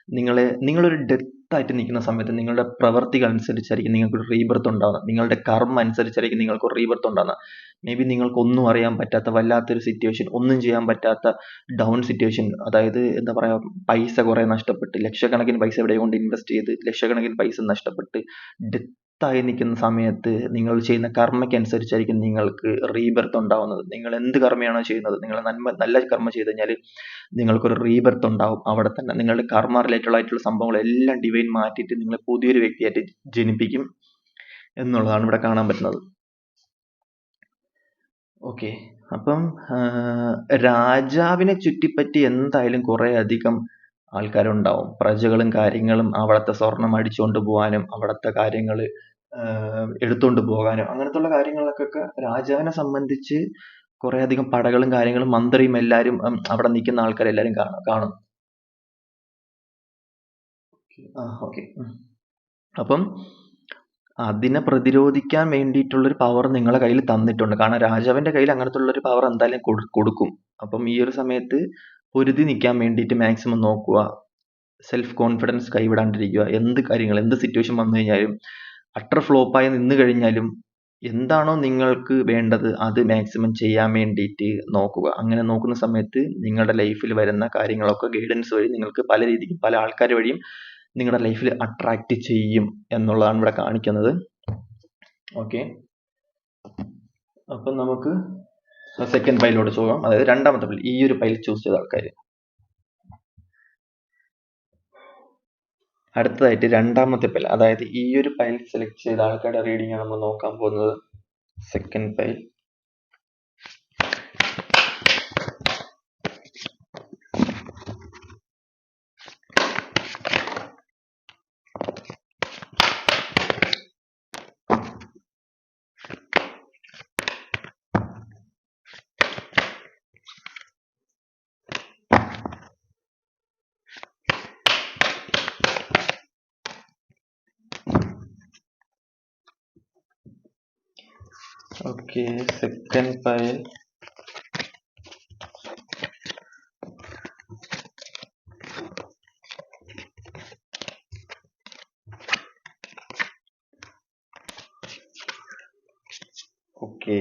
നിങ്ങളെ നിങ്ങളൊരു ഡെത്ത് ആയിട്ട് നിൽക്കുന്ന സമയത്ത് നിങ്ങളുടെ പ്രവൃത്തികൾ അനുസരിച്ചായിരിക്കും നിങ്ങൾക്ക് ഒരു റീബർത്ത് ഉണ്ടാകുന്നത് നിങ്ങളുടെ കർമ്മം അനുസരിച്ചായിരിക്കും നിങ്ങൾക്ക് റീബർത്ത് ഉണ്ടാകുന്നത് മേ ബി നിങ്ങൾക്ക് ഒന്നും അറിയാൻ പറ്റാത്ത വല്ലാത്തൊരു സിറ്റുവേഷൻ ഒന്നും ചെയ്യാൻ പറ്റാത്ത ഡൗൺ സിറ്റുവേഷൻ അതായത് എന്താ പറയുക പൈസ കുറെ നഷ്ടപ്പെട്ട് ലക്ഷക്കണക്കിന് പൈസ എവിടെ കൊണ്ട് ഇൻവെസ്റ്റ് ചെയ്ത് ലക്ഷക്കണക്കിന് പൈസ നഷ്ടപ്പെട്ട് ആയി നിൽക്കുന്ന സമയത്ത് നിങ്ങൾ ചെയ്യുന്ന കർമ്മയ്ക്ക് അനുസരിച്ചായിരിക്കും നിങ്ങൾക്ക് റീബർത്ത് ഉണ്ടാവുന്നത്. നിങ്ങൾ എന്ത് കർമ്മയാണ് ചെയ്യുന്നത് നിങ്ങൾ നന്മ നല്ല കർമ്മ ചെയ്ത് കഴിഞ്ഞാൽ നിങ്ങൾക്കൊരു റീബർത്ത് ഉണ്ടാവും. അവിടെ തന്നെ നിങ്ങളുടെ കർമ്മ റിലേറ്റഡ് ആയിട്ടുള്ള സംഭവങ്ങളെല്ലാം ഡിവൈൻ മാറ്റിയിട്ട് നിങ്ങളെ പുതിയൊരു വ്യക്തിയായിട്ട് ജനിപ്പിക്കും എന്നുള്ളതാണ് ഇവിടെ കാണാൻ പറ്റുന്നത്. ഓക്കെ അപ്പം രാജാവിനെ ചുറ്റിപ്പറ്റി എന്തായാലും കുറേ അധികം ആൾക്കാരുണ്ടാവും. പ്രജകളും കാര്യങ്ങളും അവിടുത്തെ സ്വർണം അടിച്ചുകൊണ്ട് പോകാനും അവിടുത്തെ കാര്യങ്ങൾ എടുത്തുകൊണ്ട് പോകാനും അങ്ങനത്തെ ഉള്ള കാര്യങ്ങൾക്കൊക്കെ രാജാവിനെ സംബന്ധിച്ച് കുറെ അധികം പടകളും കാര്യങ്ങളും മന്ത്രിയും എല്ലാരും ഉം, അവിടെ നിൽക്കുന്ന ആൾക്കാരെല്ലാരും കാണും കാണും ആ ഓക്കെ. അപ്പം അതിനെ പ്രതിരോധിക്കാൻ വേണ്ടിയിട്ടുള്ളൊരു പവർ നിങ്ങളെ കയ്യിൽ തന്നിട്ടുണ്ട്. കാരണം രാജാവിന്റെ കയ്യിൽ അങ്ങനത്തെ ഉള്ളൊരു പവർ എന്തായാലും കൊടു- കൊടുക്കും. അപ്പം ഈ ഒരു സമയത്ത് പൊരുതി നിൽക്കാൻ വേണ്ടിയിട്ട് മാക്സിമം നോക്കുക. സെൽഫ് കോൺഫിഡൻസ് കൈവിടാണ്ടിരിക്കുക. എന്ത് കാര്യങ്ങൾ എന്ത് സിറ്റുവേഷൻ വന്നു കഴിഞ്ഞാലും അട്ടർ ഫ്ലോപ്പായി നിന്നു കഴിഞ്ഞാലും എന്താണോ നിങ്ങൾക്ക് വേണ്ടത് അത് മാക്സിമം ചെയ്യാൻ വേണ്ടിയിട്ട് നോക്കുക. അങ്ങനെ നോക്കുന്ന സമയത്ത് നിങ്ങളുടെ ലൈഫിൽ വരുന്ന കാര്യങ്ങളൊക്കെ ഗൈഡൻസ് വഴി നിങ്ങൾക്ക് പല രീതിക്കും പല ആൾക്കാർ വഴിയും നിങ്ങളുടെ ലൈഫിൽ അട്രാക്റ്റ് ചെയ്യും എന്നുള്ളതാണ് ഇവിടെ കാണിക്കുന്നത്. ഓക്കെ അപ്പം നമുക്ക് സെക്കൻഡ് പൈലോട്ട് പോകാം. അതായത് രണ്ടാമത്തെ പൈൽ ഈ ഒരു പൈൽ ചൂസ് ചെയ്ത ആൾക്കാർ അടുത്തതായിട്ട് രണ്ടാമത്തെ പൈൽ. അതായത് ഈ ഒരു പൈൽ സെലക്ട് ചെയ്ത ആൾക്കാരുടെ റീഡിംഗ് നമ്മൾ നോക്കാൻ പോകുന്നത്. Second pile. Okay second pile okay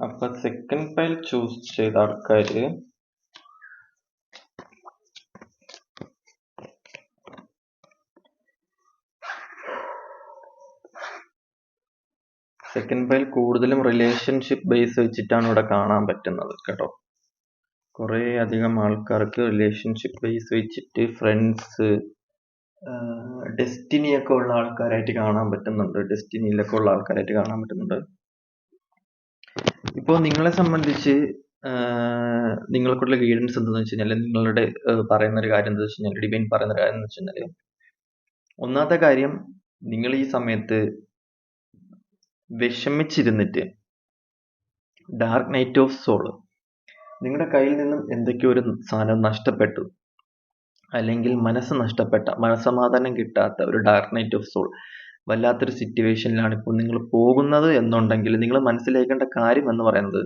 അപ്പൊ സെക്കൻഡ് പൈൽ ചൂസ് ചെയ്ത ആൾക്കാര് സെക്കൻഡ് ഫയൽ കൂടുതലും റിലേഷൻഷിപ്പ് ബേസ് വെച്ചിട്ടാണ് ഇവിടെ കാണാൻ പറ്റുന്നത് കേട്ടോ. കുറേ അധികം ആൾക്കാർക്ക് റിലേഷൻഷിപ്പ് ബേസ് വെച്ചിട്ട് ഫ്രണ്ട്സ് ഡെസ്റ്റിനിയൊക്കെ ഉള്ള ആൾക്കാരായിട്ട് കാണാൻ പറ്റുന്നുണ്ട്. ഡെസ്റ്റിനിയിലൊക്കെ ഉള്ള ആൾക്കാരായിട്ട് കാണാൻ പറ്റുന്നുണ്ട്. ഇപ്പോൾ നിങ്ങളെ സംബന്ധിച്ച് നിങ്ങൾക്കുള്ള ഗൈഡൻസ് എന്താണെന്ന് വെച്ച് കഴിഞ്ഞാൽ നിങ്ങളുടെ പറയുന്ന ഒരു കാര്യം എന്താ വെച്ച് കഴിഞ്ഞാൽ ഡിവൈൻ പറയുന്ന ഒരു കാര്യം എന്ന് വെച്ച് കഴിഞ്ഞാൽ ഒന്നാമത്തെ കാര്യം നിങ്ങൾ ഈ സമയത്ത് വിഷമിച്ചിരുന്നിട്ട്. ഡാർക്ക് നൈറ്റ് ഓഫ് സോൾ നിങ്ങളുടെ കയ്യിൽ നിന്നും എന്തൊക്കെയോ ഒരു സാധനം നഷ്ടപ്പെട്ടു? അല്ലെങ്കിൽ മനസ്സ് നഷ്ടപ്പെട്ട മനസ്സമാധാനം കിട്ടാത്ത ഒരു ഡാർക്ക് നൈറ്റ് ഓഫ് സോൾ വല്ലാത്തൊരു സിറ്റുവേഷനിലാണ് ഇപ്പോൾ നിങ്ങൾ പോകുന്നത് എന്നുണ്ടെങ്കിൽ നിങ്ങൾ മനസ്സിലേക്കേണ്ട കാര്യം എന്ന് പറയുന്നത്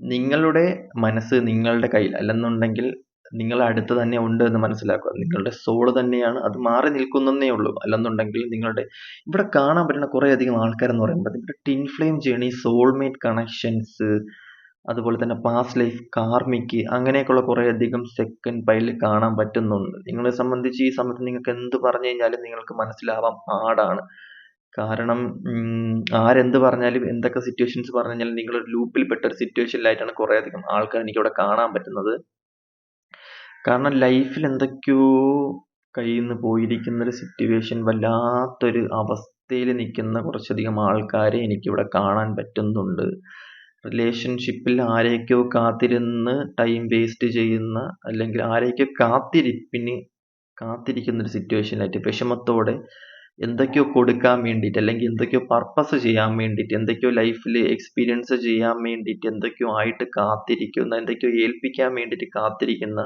നിങ്ങളുടെ മനസ്സ് നിങ്ങളുടെ കയ്യിൽ അല്ലെന്നുണ്ടെങ്കിൽ നിങ്ങളെ അടുത്ത് തന്നെ ഉണ്ട് എന്ന് മനസ്സിലാക്കുക. നിങ്ങളുടെ സോൾ തന്നെയാണ് അത് മാറി നിൽക്കുന്നേ ഉള്ളൂ. അല്ലെന്നുണ്ടെങ്കിൽ നിങ്ങളുടെ ഇവിടെ കാണാൻ പറ്റുന്ന കുറേ അധികം ആൾക്കാരെന്ന് പറയുമ്പോൾ നിങ്ങളുടെ twin flame journey soulmate connections അതുപോലെ തന്നെ പാസ്റ്റ് ലൈഫ് കാർമിക്ക് അങ്ങനെയൊക്കെയുള്ള കുറേ അധികം സെക്കൻഡ് ബൈൽ കാണാൻ പറ്റുന്നുണ്ട്. നിങ്ങളെ സംബന്ധിച്ച് ഈ സമയത്ത് നിങ്ങൾക്ക് എന്ത് പറഞ്ഞു കഴിഞ്ഞാലും നിങ്ങൾക്ക് മനസ്സിലാവാൻ പാടാണ്. കാരണം ആരെന്ത് പറഞ്ഞാലും എന്തൊക്കെ സിറ്റുവേഷൻസ് പറഞ്ഞു കഴിഞ്ഞാലും നിങ്ങളൊരു ലൂപ്പിൽ പെട്ട ഒരു സിറ്റുവേഷനിലായിട്ടാണ് കുറേ അധികം ആൾക്കാർ എനിക്കിവിടെ കാണാൻ പറ്റുന്നത്. കാരണം ലൈഫിൽ എന്തൊക്കെയോ കയ്യിൽ നിന്ന് പോയിരിക്കുന്ന ഒരു സിറ്റുവേഷൻ വല്ലാത്തൊരു അവസ്ഥയിൽ നിൽക്കുന്ന കുറച്ചധികം ആൾക്കാരെ എനിക്കിവിടെ കാണാൻ പറ്റുന്നുണ്ട്. റിലേഷൻഷിപ്പിൽ ആരെയൊക്കെയോ കാത്തിരുന്ന് ടൈം വേസ്റ്റ് ചെയ്യുന്ന അല്ലെങ്കിൽ ആരെയൊക്കെയോ കാത്തിരിപ്പിന് കാത്തിരിക്കുന്ന ഒരു സിറ്റുവേഷനിലായിട്ട് വിഷമത്തോടെ എന്തൊക്കെയോ കൊടുക്കാൻ വേണ്ടിയിട്ട് അല്ലെങ്കിൽ എന്തൊക്കെയോ പർപ്പസ് ചെയ്യാൻ വേണ്ടിയിട്ട് എന്തൊക്കെയോ ലൈഫിൽ എക്സ്പീരിയൻസ് ചെയ്യാൻ വേണ്ടിയിട്ട് എന്തൊക്കെയോ ആയിട്ട് കാത്തിരിക്കുന്ന എന്തൊക്കെയോ ഏൽപ്പിക്കാൻ വേണ്ടിയിട്ട് കാത്തിരിക്കുന്ന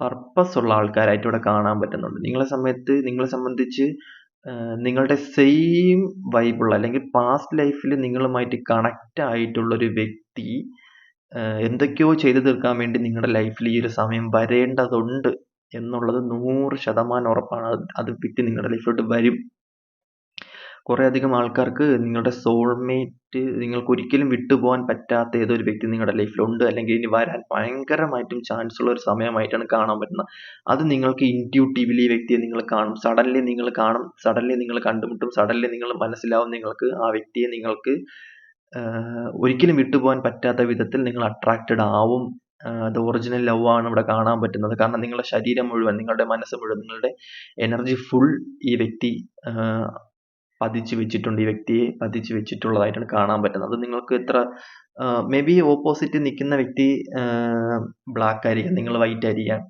പർപ്പസ് ഉള്ള ആൾക്കാരായിട്ട് ഇവിടെ കാണാൻ പറ്റുന്നുണ്ട്. നിങ്ങളെ സമയത്ത് നിങ്ങളെ സംബന്ധിച്ച് നിങ്ങളുടെ സെയിം വൈബുള്ള അല്ലെങ്കിൽ പാസ്റ്റ് ലൈഫിൽ നിങ്ങളുമായിട്ട് കണക്റ്റ് ആയിട്ടുള്ള ഒരു വ്യക്തി എന്തൊക്കെയോ ചെയ്തു തീർക്കാൻ വേണ്ടി നിങ്ങളുടെ ലൈഫിൽ ഈ ഒരു സമയം വരേണ്ടതുണ്ട് എന്നുള്ളത് നൂറ് ശതമാനം ഉറപ്പാണ്. അത് വ്യക്തി നിങ്ങളുടെ ലൈഫിലോട്ട് വരും. കുറേ അധികം ആൾക്കാർക്ക് നിങ്ങളുടെ സോൾമേറ്റ് നിങ്ങൾക്ക് ഒരിക്കലും വിട്ടുപോകാൻ പറ്റാത്ത ഏതോ ഒരു വ്യക്തി നിങ്ങളുടെ ലൈഫിലുണ്ട് അല്ലെങ്കിൽ ഇനി വരാൻ ഭയങ്കരമായിട്ടും ചാൻസ് ഉള്ള ഒരു സമയമായിട്ടാണ് കാണാൻ പറ്റുന്നത്. അത് നിങ്ങൾക്ക് ഇന്റ്യൂട്ടീവ്ലി വ്യക്തിയെ നിങ്ങൾ കാണും. സഡൻലി നിങ്ങൾ കാണും. സഡൻലി നിങ്ങൾ കണ്ടുമുട്ടും. സഡൻലി നിങ്ങൾ മനസ്സിലാവും നിങ്ങൾക്ക് ആ വ്യക്തിയെ നിങ്ങൾക്ക് ഒരിക്കലും വിട്ടുപോകാൻ പറ്റാത്ത വിധത്തിൽ നിങ്ങൾ അട്രാക്റ്റഡ് ആവും. അത് ഒറിജിനൽ ലവ് ആണ് ഇവിടെ കാണാൻ പറ്റുന്നത്. കാരണം നിങ്ങളുടെ ശരീരം മുഴുവൻ നിങ്ങളുടെ മനസ്സ് മുഴുവൻ നിങ്ങളുടെ എനർജി ഫുൾ ഈ വ്യക്തി പതിച്ചു വെച്ചിട്ടുണ്ട് ഈ വ്യക്തിയെ പതിച്ചു വെച്ചിട്ടുള്ളതായിട്ടാണ് കാണാൻ പറ്റുന്നത്. അത് നിങ്ങൾക്ക് എത്ര മേ ബി ഓപ്പോസിറ്റ് നിൽക്കുന്ന വ്യക്തി ബ്ലാക്ക് ആയിരിക്കാം നിങ്ങൾ വൈറ്റ് ആയിരിക്കാം.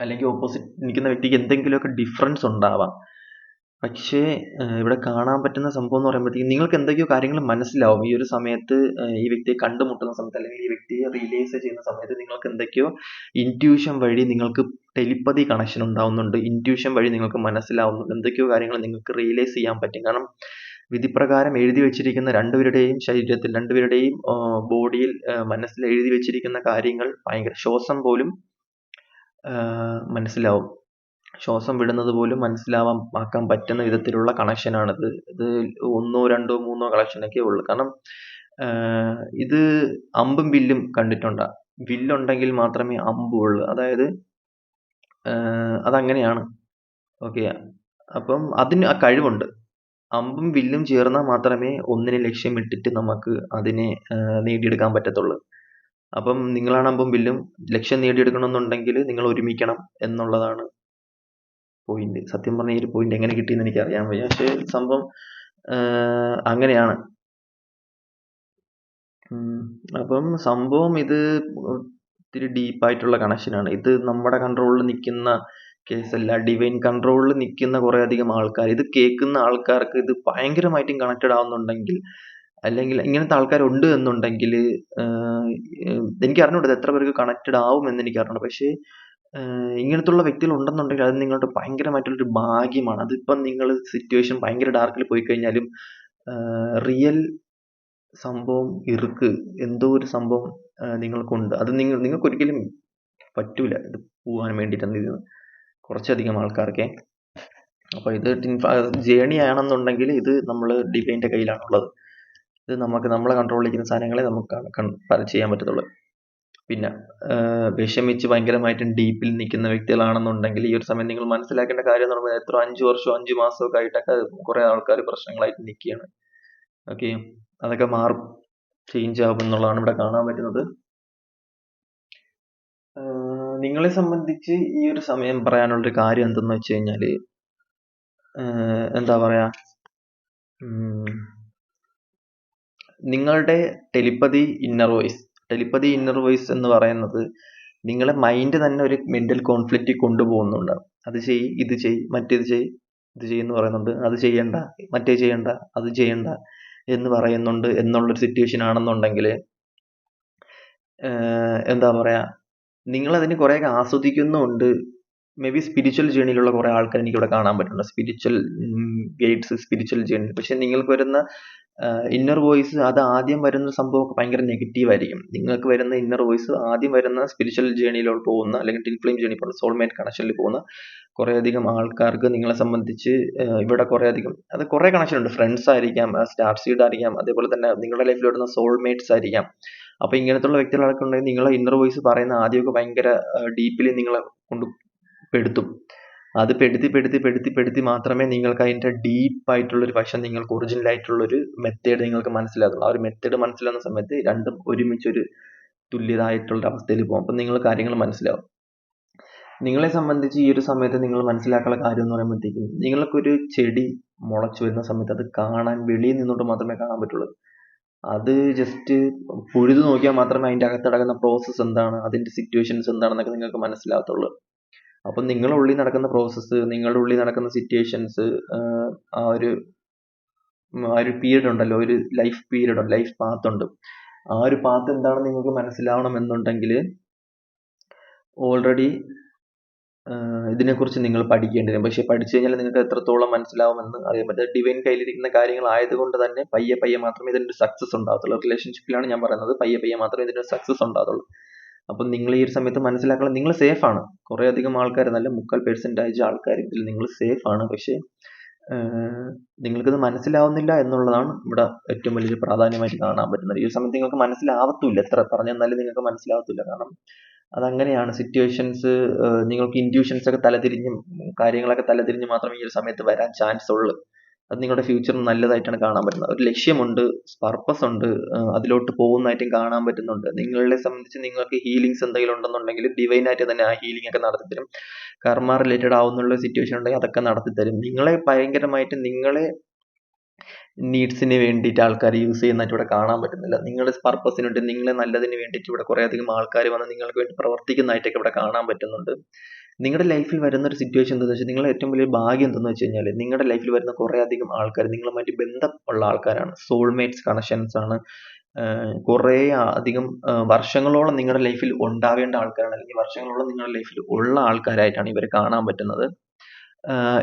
അല്ലെങ്കിൽ ഓപ്പോസിറ്റ് നിൽക്കുന്ന വ്യക്തിക്ക് എന്തെങ്കിലുമൊക്കെ ഡിഫറൻസ് ഉണ്ടാവാം. പക്ഷേ ഇവിടെ കാണാൻ പറ്റുന്ന സംഭവം എന്ന് പറയുമ്പോഴത്തേക്കും നിങ്ങൾക്ക് എന്തൊക്കെയോ കാര്യങ്ങൾ മനസ്സിലാവും. ഈ ഒരു സമയത്ത് ഈ വ്യക്തിയെ കണ്ടുമുട്ടുന്ന സമയത്ത് അല്ലെങ്കിൽ ഈ വ്യക്തിയെ റിയലൈസ് ചെയ്യുന്ന സമയത്ത് നിങ്ങൾക്ക് എന്തൊക്കെയോ ഇന്റ്യൂഷൻ വഴി നിങ്ങൾക്ക് ടെലിപ്പതി കണക്ഷൻ ഉണ്ടാവുന്നുണ്ട്. ഇന്റ്യൂഷൻ വഴി നിങ്ങൾക്ക് മനസ്സിലാവുന്നുണ്ട് എന്തൊക്കെയോ കാര്യങ്ങൾ നിങ്ങൾക്ക് റിയലൈസ് ചെയ്യാൻ പറ്റും. കാരണം വിധിപ്രകാരം എഴുതി വെച്ചിരിക്കുന്ന രണ്ടുപേരുടെയും ശരീരത്തിൽ രണ്ടുപേരുടെയും ബോഡിയിൽ മനസ്സിൽ എഴുതി വെച്ചിരിക്കുന്ന കാര്യങ്ങൾ ഭയങ്കര ശ്വാസം പോലും മനസ്സിലാവും. ശ്വാസം വിടുന്നത് പോലും മനസ്സിലാവാൻ ആക്കാൻ പറ്റുന്ന വിധത്തിലുള്ള കണക്ഷനാണിത് ഇത്. ഒന്നോ രണ്ടോ മൂന്നോ കണക്ഷനൊക്കെ ഉള്ളൂ. കാരണം ഇത് അമ്പും വില്ലും കണ്ടിട്ടുണ്ടാ. വില്ലുണ്ടെങ്കിൽ മാത്രമേ അമ്പുള്ളൂ. അതായത് അതങ്ങനെയാണ്. ഓക്കെ. അപ്പം അതിന് ആ കഴിവുണ്ട്. അമ്പും വില്ലും ചേർന്നാൽ മാത്രമേ ഒന്നിനെ ലക്ഷ്യമിട്ടിട്ട് നമുക്ക് അതിനെ നേടിയെടുക്കാൻ പറ്റത്തുള്ളൂ. അപ്പം നിങ്ങളാണ് അമ്പും വില്ലും ലക്ഷ്യം നേടിയെടുക്കണമെന്നുണ്ടെങ്കിൽ നിങ്ങൾ ഒരുമിക്കണം എന്നുള്ളതാണ് പോയിന്റ് സത്യം പറഞ്ഞ ഈ ഒരു പോയിന്റ് എങ്ങനെ കിട്ടിയെന്ന് എനിക്ക് അറിയാൻ വയ്യ. പക്ഷേ സംഭവം അങ്ങനെയാണ്. അപ്പം സംഭവം ഇത് ആയിട്ടുള്ള connection ആണ്. ഇത് നമ്മുടെ കൺട്രോളിൽ നിൽക്കുന്ന കേസല്ല ഡിവൈൻ കൺട്രോളിൽ നിൽക്കുന്ന കുറേ അധികം ആൾക്കാർ. ഇത് കേൾക്കുന്ന ആൾക്കാർക്ക് ഇത് ഭയങ്കരമായിട്ടും കണക്റ്റഡ് ആവുന്നുണ്ടെങ്കിൽ അല്ലെങ്കിൽ ഇങ്ങനത്തെ ആൾക്കാർ ഉണ്ട് എന്നുണ്ടെങ്കിൽ എനിക്ക് അറിഞ്ഞൂടാ ഇത് എത്ര പേർക്ക് കണക്റ്റഡ് എന്ന് എനിക്ക് അറിഞ്ഞൂട. പക്ഷേ ഇങ്ങനത്തുള്ള വ്യക്തികൾ ഉണ്ടെന്നുണ്ടെങ്കിൽ അത് നിങ്ങളുടെ ഭയങ്കരമായിട്ടുള്ള ഒരു ഭാഗ്യമാണ്. അതിപ്പം നിങ്ങൾ സിറ്റുവേഷൻ ഭയങ്കര ഡാർക്കിൽ പോയി കഴിഞ്ഞാലും റിയൽ സംഭവം ഇറുക്ക്. എന്തോ ഒരു സംഭവം നിങ്ങൾക്കുണ്ട്. അത് നിങ്ങൾ നിങ്ങൾക്ക് ഒരിക്കലും പറ്റൂല. ഇത് പോകാൻ വേണ്ടിയിട്ട് ഇത് കുറച്ചധികം ആൾക്കാർക്കേ. അപ്പോൾ ഇത് ജേണി ആണെന്നുണ്ടെങ്കിൽ ഇത് നമ്മൾ ഡിവൈന്റെ കയ്യിലാണുള്ളത്. ഇത് നമുക്ക് നമ്മളെ ചെയ്യുന്ന ഇരിക്കുന്ന സാധനങ്ങളെ നമുക്ക് ചെയ്യാൻ പറ്റത്തുള്ളൂ. പിന്നെ വിഷമിച്ച് ഭയങ്കരമായിട്ടും ഡീപ്പിൽ നിൽക്കുന്ന വ്യക്തികളാണെന്നുണ്ടെങ്കിൽ ഈ ഒരു സമയം നിങ്ങൾ മനസ്സിലാക്കേണ്ട കാര്യം എന്ന് പറയുന്നത് എത്ര അഞ്ച് വർഷമോ അഞ്ച് മാസമൊക്കെ ആയിട്ടൊക്കെ കുറേ ആൾക്കാർ പ്രശ്നങ്ങളായിട്ട് നിൽക്കുകയാണ്. ഓക്കെ? അതൊക്കെ മാറും. Change ആവും എന്നുള്ളതാണ് ഇവിടെ കാണാൻ പറ്റുന്നത്. നിങ്ങളെ സംബന്ധിച്ച് ഈ ഒരു സമയം പറയാനുള്ള ഒരു കാര്യം എന്തെന്ന് വെച്ച് കഴിഞ്ഞാൽ എന്താ പറയുക നിങ്ങളുടെ telepathy inner voice telepathy inner voice എന്ന് പറയുന്നത് നിങ്ങളെ മൈൻഡ് തന്നെ ഒരു മെന്റൽ കോൺഫ്ലിക്റ്റ് കൊണ്ടുപോകുന്നുണ്ട്. അത് ചെയ് ഇത് ചെയ് മറ്റേത് ചെയ് ഇത് ചെയ്യുന്നു പറയുന്നുണ്ട്. അത് ചെയ്യണ്ട മറ്റേ ചെയ്യണ്ട അത് ചെയ്യണ്ട. എന്ന് പറയുന്നുണ്ട് എന്നുള്ള സിറ്റുവേഷൻ ആണെന്നുണ്ടെങ്കിൽ എന്താ പറയുക നിങ്ങൾ അതിനെ ആസ്വദിക്കുന്നുമുണ്ട്. മേ ബി സ്പിരിച്വൽ ജേണിയിലുള്ള കുറെ ആൾക്കാർ എനിക്കിവിടെ കാണാൻ പറ്റുന്നുണ്ട്. സ്പിരിച്വൽ ഗൈഡ്സ് സ്പിരിച്വൽ ജേണി പക്ഷെ നിങ്ങൾക്ക് വരുന്ന ഇന്നർ വോയിസ് അത് ആദ്യം വരുന്ന സംഭവമൊക്കെ ഭയങ്കര നെഗറ്റീവ് ആയിരിക്കും. നിങ്ങൾക്ക് വരുന്ന ഇന്നർ വോയിസ് ആദ്യം വരുന്ന സ്പിരിച്വൽ ജേണിയിലോട്ട് പോകുന്ന അല്ലെങ്കിൽ ടിൻ ഫ്ലെയിം ജേണി പോകുന്ന സോൾമേറ്റ് കണക്ഷനിൽ പോകുന്ന കുറേ അധികം ആൾക്കാർക്ക് നിങ്ങളെ സംബന്ധിച്ച് ഇവിടെ കുറേ അധികം അത് കുറേ കണക്ഷൻ ഉണ്ട്. ഫ്രണ്ട്സ് ആയിരിക്കാം സ്റ്റാർ സീഡ് ആയിരിക്കാം അതേപോലെ തന്നെ നിങ്ങളുടെ ലൈഫിൽ വരുന്ന സോൾമേറ്റ്സ് ആയിരിക്കാം. അപ്പൊ ഇങ്ങനത്തുള്ള വ്യക്തികളൊക്കെ ഉണ്ടെങ്കിൽ നിങ്ങളെ ഇന്നർ വോയിസ് പറയുന്ന ആദ്യമൊക്കെ ഭയങ്കര ഡീപ്പിൽ നിങ്ങളെ കൊണ്ട് പെടുത്തും. അത് പെടുത്തി പെടുത്തി പെടുത്തി പെടുത്തി മാത്രമേ നിങ്ങൾക്ക് അതിന്റെ ഡീപ്പ് ആയിട്ടുള്ള ഒരു വശം നിങ്ങൾക്ക് ഒരു മെത്തേഡ് നിങ്ങൾക്ക് മനസ്സിലാകുള്ളൂ ആ ഒരു മെത്തേഡ് മനസ്സിലാകുന്ന സമയത്ത് രണ്ടും ഒരുമിച്ചൊരു തുല്യതായിട്ടുള്ള ഒരു അവസ്ഥയിൽ പോകും. അപ്പം നിങ്ങൾ കാര്യങ്ങൾ മനസ്സിലാവും. നിങ്ങളെ സംബന്ധിച്ച് ഈ ഒരു സമയത്ത് നിങ്ങൾ മനസ്സിലാക്കാനുള്ള കാര്യം എന്ന് പറയുമ്പോഴത്തേക്കും നിങ്ങൾക്കൊരു ചെടി മുളച്ചു വരുന്ന സമയത്ത് അത് കാണാൻ വെളിയിൽ നിന്നുകൊണ്ട് മാത്രമേ കാണാൻ പറ്റുള്ളൂ. അത് ജസ്റ്റ് പുഴുതു നോക്കിയാൽ മാത്രമേ അതിന്റെ അകത്ത് നടക്കുന്ന പ്രോസസ്സ് എന്താണ് അതിന്റെ സിറ്റുവേഷൻസ് എന്താണെന്നൊക്കെ നിങ്ങൾക്ക് മനസ്സിലാകത്തുള്ളൂ. അപ്പം നിങ്ങളുടെ ഉള്ളിൽ നടക്കുന്ന പ്രോസസ്സ് നിങ്ങളുടെ ഉള്ളിൽ നടക്കുന്ന സിറ്റുവേഷൻസ് ആ ഒരു ആ ഒരു പീരീഡ് ഉണ്ടല്ലോ ഒരു ലൈഫ് പീരീഡ് ലൈഫ് പാത്ത് ഉണ്ട്. ആ ഒരു പാത്ത് എന്താണെന്ന് നിങ്ങൾക്ക് മനസ്സിലാവണം എന്നുണ്ടെങ്കിൽ ഓൾറെഡി ഇതിനെക്കുറിച്ച് നിങ്ങൾ പഠിക്കേണ്ടി വരും. പക്ഷേ പഠിച്ചു കഴിഞ്ഞാൽ നിങ്ങൾക്ക് എത്രത്തോളം മനസ്സിലാവുമെന്ന് അറിയാൻ പറ്റും. ഡിവൈൻ കയ്യിലിരിക്കുന്ന കാര്യങ്ങളായതുകൊണ്ട് തന്നെ പയ്യെ പയ്യെ മാത്രമേ ഇതിന്റെ സക്സസ് ഉണ്ടാകത്തുള്ളൂ. റിലേഷൻഷിപ്പിലാണ് ഞാൻ പറയുന്നത്. പയ്യെ പയ്യെ മാത്രമേ ഇതിന്റെ സക്സസ് ഉണ്ടാകത്തുള്ളൂ. അപ്പം നിങ്ങൾ ഈ ഒരു സമയത്ത് മനസ്സിലാക്കണം നിങ്ങൾ സേഫ് ആണ്. കുറേ അധികം ആൾക്കാർ നല്ല മുക്കാൽ പെർസെന്റേജ് ആൾക്കാർ ഇതിൽ നിങ്ങൾ സേഫ് ആണ്. പക്ഷേ നിങ്ങൾക്കത് മനസ്സിലാവുന്നില്ല എന്നുള്ളതാണ് ഇവിടെ ഏറ്റവും വലിയൊരു പ്രാധാന്യമായിട്ട് കാണാൻ പറ്റുന്നത്. ഈ ഒരു സമയത്ത് നിങ്ങൾക്ക് മനസ്സിലാവത്തുമില്ല എത്ര പറഞ്ഞു തന്നാലും നിങ്ങൾക്ക് മനസ്സിലാവത്തില്ല. കാരണം അതങ്ങനെയാണ് സിറ്റുവേഷൻസ് നിങ്ങൾക്ക് ഇൻഡ്യൂഷൻസ് ഒക്കെ തലതിരിഞ്ഞും കാര്യങ്ങളൊക്കെ തലതിരിഞ്ഞ് മാത്രമേ ഈ ഒരു സമയത്ത് വരാൻ ചാൻസ് ഉള്ളൂ. അത് നിങ്ങളുടെ ഫ്യൂച്ചറിന് നല്ലതായിട്ടാണ് കാണാൻ പറ്റുന്നത്. ഒരു ലക്ഷ്യമുണ്ട് പർപ്പസ് ഉണ്ട് അതിലോട്ട് പോകുന്നതായിട്ടും കാണാൻ പറ്റുന്നുണ്ട്. നിങ്ങളെ സംബന്ധിച്ച് നിങ്ങൾക്ക് ഹീലിങ്സ് എന്തെങ്കിലും ഉണ്ടെന്നുണ്ടെങ്കിൽ ഡിവൈൻ ആയിട്ട് തന്നെ ആ ഹീലിംഗ് ഒക്കെ നടത്തിത്തരും കർമ്മ റിലേറ്റഡ് ആവുന്നുള്ള സിറ്റുവേഷൻ ഉണ്ടെങ്കിൽ അതൊക്കെ നടത്തിത്തരും നിങ്ങളെ ഭയങ്കരമായിട്ട് നിങ്ങളെ നീഡ്സിന് വേണ്ടിയിട്ട് ആൾക്കാർ യൂസ് ചെയ്യുന്നതായിട്ട് ഇവിടെ കാണാൻ പറ്റുന്നില്ല. നിങ്ങളുടെ പർപ്പസിന് വേണ്ടി നിങ്ങളെ നല്ലതിന് വേണ്ടിയിട്ട് ഇവിടെ കുറേ അധികം ആൾക്കാർ വന്ന് നിങ്ങൾക്ക് വേണ്ടി പ്രവർത്തിക്കുന്നതായിട്ടൊക്കെ ഇവിടെ കാണാൻ പറ്റുന്നുണ്ട്. നിങ്ങളുടെ ലൈഫിൽ വരുന്ന ഒരു സിറ്റുവേഷൻ എന്താണെന്ന് വെച്ചാൽ നിങ്ങളുടെ ഏറ്റവും വലിയ ഭാഗ്യം എന്തെന്ന് വെച്ച് കഴിഞ്ഞാൽ നിങ്ങളുടെ ലൈഫിൽ വരുന്ന കുറേ അധികം ആൾക്കാർ നിങ്ങളുമായിട്ട് ഉള്ള ആൾക്കാരാണ്. സോൾമേറ്റ്സ് കണക്ഷൻസ് ആണ്. കുറേ അധികം വർഷങ്ങളോളം നിങ്ങളുടെ ലൈഫിൽ ഉണ്ടാവേണ്ട ആൾക്കാരാണ്. അല്ലെങ്കിൽ വർഷങ്ങളോളം നിങ്ങളുടെ ലൈഫിൽ ഉള്ള ആൾക്കാരായിട്ടാണ് ഇവരെ കാണാൻ പറ്റുന്നത്.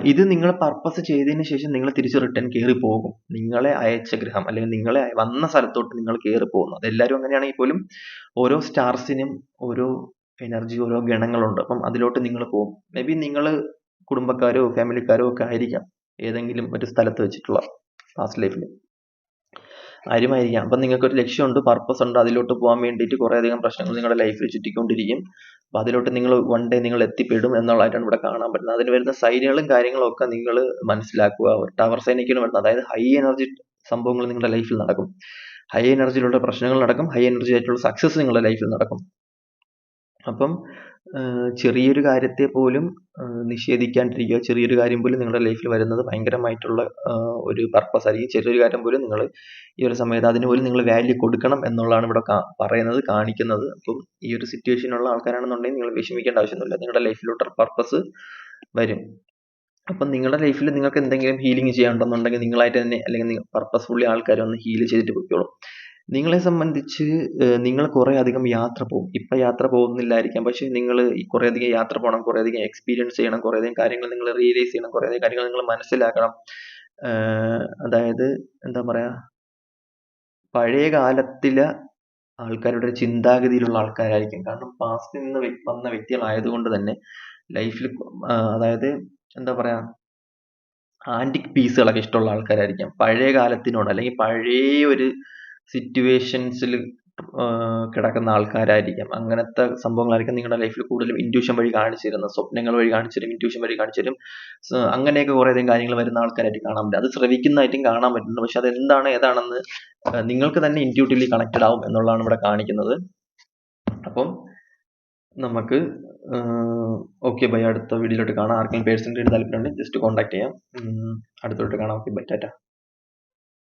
ഇത് നിങ്ങൾ പർപ്പസ് ചെയ്തതിന് ശേഷം നിങ്ങൾ തിരിച്ച് റിട്ടേൺ കയറി പോകും. നിങ്ങളെ അയച്ച ഗ്രഹം അല്ലെങ്കിൽ നിങ്ങളെ വന്ന സ്ഥലത്തോട്ട് നിങ്ങൾ കയറി പോകുന്നു. അതെല്ലാവരും അങ്ങനെയാണെങ്കിൽ പോലും ഓരോ സ്റ്റാർസിനും ഓരോ എനർജി ഓരോ ഗണങ്ങളുണ്ട്. അപ്പം അതിലോട്ട് നിങ്ങൾ പോകും. മേ ബി നിങ്ങൾ കുടുംബക്കാരോ ഫാമിലിക്കാരോ ഒക്കെ ആയിരിക്കാം. ഏതെങ്കിലും ഒരു സ്ഥലത്ത് വെച്ചിട്ടുള്ള പാസ്റ്റ് ലൈഫിൽ ആരുമായിരിക്കാം. അപ്പം നിങ്ങൾക്കൊരു ലക്ഷ്യമുണ്ട് പർപ്പസ് ഉണ്ട് അതിലോട്ട് പോകാൻ വേണ്ടിയിട്ട് കുറേയധികം പ്രശ്നങ്ങൾ നിങ്ങളുടെ ലൈഫിൽ ചുറ്റിക്കൊണ്ടിരിക്കും. അപ്പോൾ അതിലോട്ട് നിങ്ങൾ വൺ ഡേ നിങ്ങൾ എത്തിപ്പെടും എന്നുള്ളതായിട്ടാണ് ഇവിടെ കാണാൻ പറ്റുന്നത്. അതിന് വരുന്ന സൈനുകളും കാര്യങ്ങളും ഒക്കെ നിങ്ങൾ മനസ്സിലാക്കുക. ഒരു ടവർ സൈനിക്കാണ് വരുന്നത്. അതായത് ഹൈ എനർജി സംഭവങ്ങൾ നിങ്ങളുടെ ലൈഫിൽ നടക്കും. ഹൈ എനർജിയിലുള്ള പ്രശ്നങ്ങൾ നടക്കും. ഹൈ എനർജി ആയിട്ടുള്ള സക്സസ് നിങ്ങളുടെ ലൈഫിൽ നടക്കും. അപ്പം ചെറിയൊരു കാര്യത്തെ പോലും നിഷേധിക്കാണ്ടിരിക്കുക ചെറിയൊരു കാര്യം പോലും നിങ്ങളുടെ ലൈഫിൽ വരുന്നത് ഭയങ്കരമായിട്ടുള്ള ഒരു പർപ്പസ് ആയിരിക്കും. ചെറിയൊരു കാര്യം പോലും നിങ്ങൾ ഈ ഒരു സമയത്ത് അതിന് പോലും നിങ്ങൾ വാല്യൂ കൊടുക്കണം എന്നുള്ളതാണ് ഇവിടെ പറയുന്നത് കാണിക്കുന്നത്. അപ്പം ഈ ഒരു സിറ്റുവേഷനുള്ള ആൾക്കാരാണെന്നുണ്ടെങ്കിൽ നിങ്ങൾ വിഷമിക്കേണ്ട ആവശ്യമൊന്നുമില്ല. നിങ്ങളുടെ ലൈഫിലോട്ട് പർപ്പസ് വരും. അപ്പം നിങ്ങളുടെ ലൈഫിൽ നിങ്ങൾക്ക് എന്തെങ്കിലും ഹീലിംഗ് ചെയ്യാനുണ്ടെന്നുണ്ടെങ്കിൽ നിങ്ങളായിട്ട് തന്നെ അല്ലെങ്കിൽ പർപ്പസ്ഫുള്ളി ആൾക്കാരെ ഒന്ന് ഹീൽ ചെയ്തിട്ട് പൊയ്ക്കോളും. നിങ്ങളെ സംബന്ധിച്ച് നിങ്ങൾ കുറേ അധികം യാത്ര പോകും. ഇപ്പം യാത്ര പോകുന്നില്ലായിരിക്കാം. പക്ഷേ നിങ്ങൾ കുറേ അധികം യാത്ര പോകണം കുറേ അധികം എക്സ്പീരിയൻസ് ചെയ്യണം കുറേ അധികം കാര്യങ്ങൾ നിങ്ങൾ റിയലൈസ് ചെയ്യണം കുറേ അധികം കാര്യങ്ങൾ നിങ്ങൾ മനസ്സിലാക്കണം. അതായത് എന്താ പറയാ പഴയ കാലത്തിലെ ആൾക്കാരുടെ ചിന്താഗതിയിലുള്ള ആൾക്കാരായിരിക്കും. കാരണം പാസ്റ്റിൽ നിന്ന് വന്ന വ്യക്തികളായതുകൊണ്ട് തന്നെ ലൈഫിൽ അതായത് എന്താ പറയാ ആന്റിക് പീസുകളൊക്കെ ഇഷ്ടമുള്ള ആൾക്കാരായിരിക്കാം. പഴയ കാലത്തിനോട് അല്ലെങ്കിൽ പഴയ ഒരു സിറ്റുവേഷൻസിൽ കിടക്കുന്ന ആൾക്കാരായിരിക്കാം. അങ്ങനത്തെ സംഭവങ്ങളായിരിക്കും നിങ്ങളുടെ ലൈഫിൽ കൂടുതലും ഇൻട്യൂഷൻ വഴി കാണിച്ചു തരുന്നത്. സ്വപ്നങ്ങൾ വഴി കാണിച്ചു തരും ഇന്റ്യൂഷൻ വഴി കാണിച്ചു തരും. അങ്ങനെയൊക്കെ കുറേ അധികം കാര്യങ്ങൾ വരുന്ന ആൾക്കാരായിട്ട് കാണാൻ പറ്റും അത് ശ്രവിക്കുന്നതായിട്ടും കാണാൻ പറ്റുന്നു പക്ഷെ അത് എന്താണ് ഏതാണെന്ന് നിങ്ങൾക്ക് തന്നെ ഇന്റ്യൂട്ടീവ്ലി കണക്റ്റഡ് ആവും എന്നുള്ളതാണ് ഇവിടെ കാണിക്കുന്നത്. അപ്പം നമുക്ക് ഓക്കെ ബൈ അടുത്ത വീഡിയോയിലോട്ട് കാണാം. ആർക്കെങ്കിലും പേഴ്സണൽ താല്പര്യമുണ്ടെങ്കിൽ ജസ്റ്റ് കോൺടാക്ട് ചെയ്യാം. അടുത്തോട്ട് കാണാം. Okay bye tata.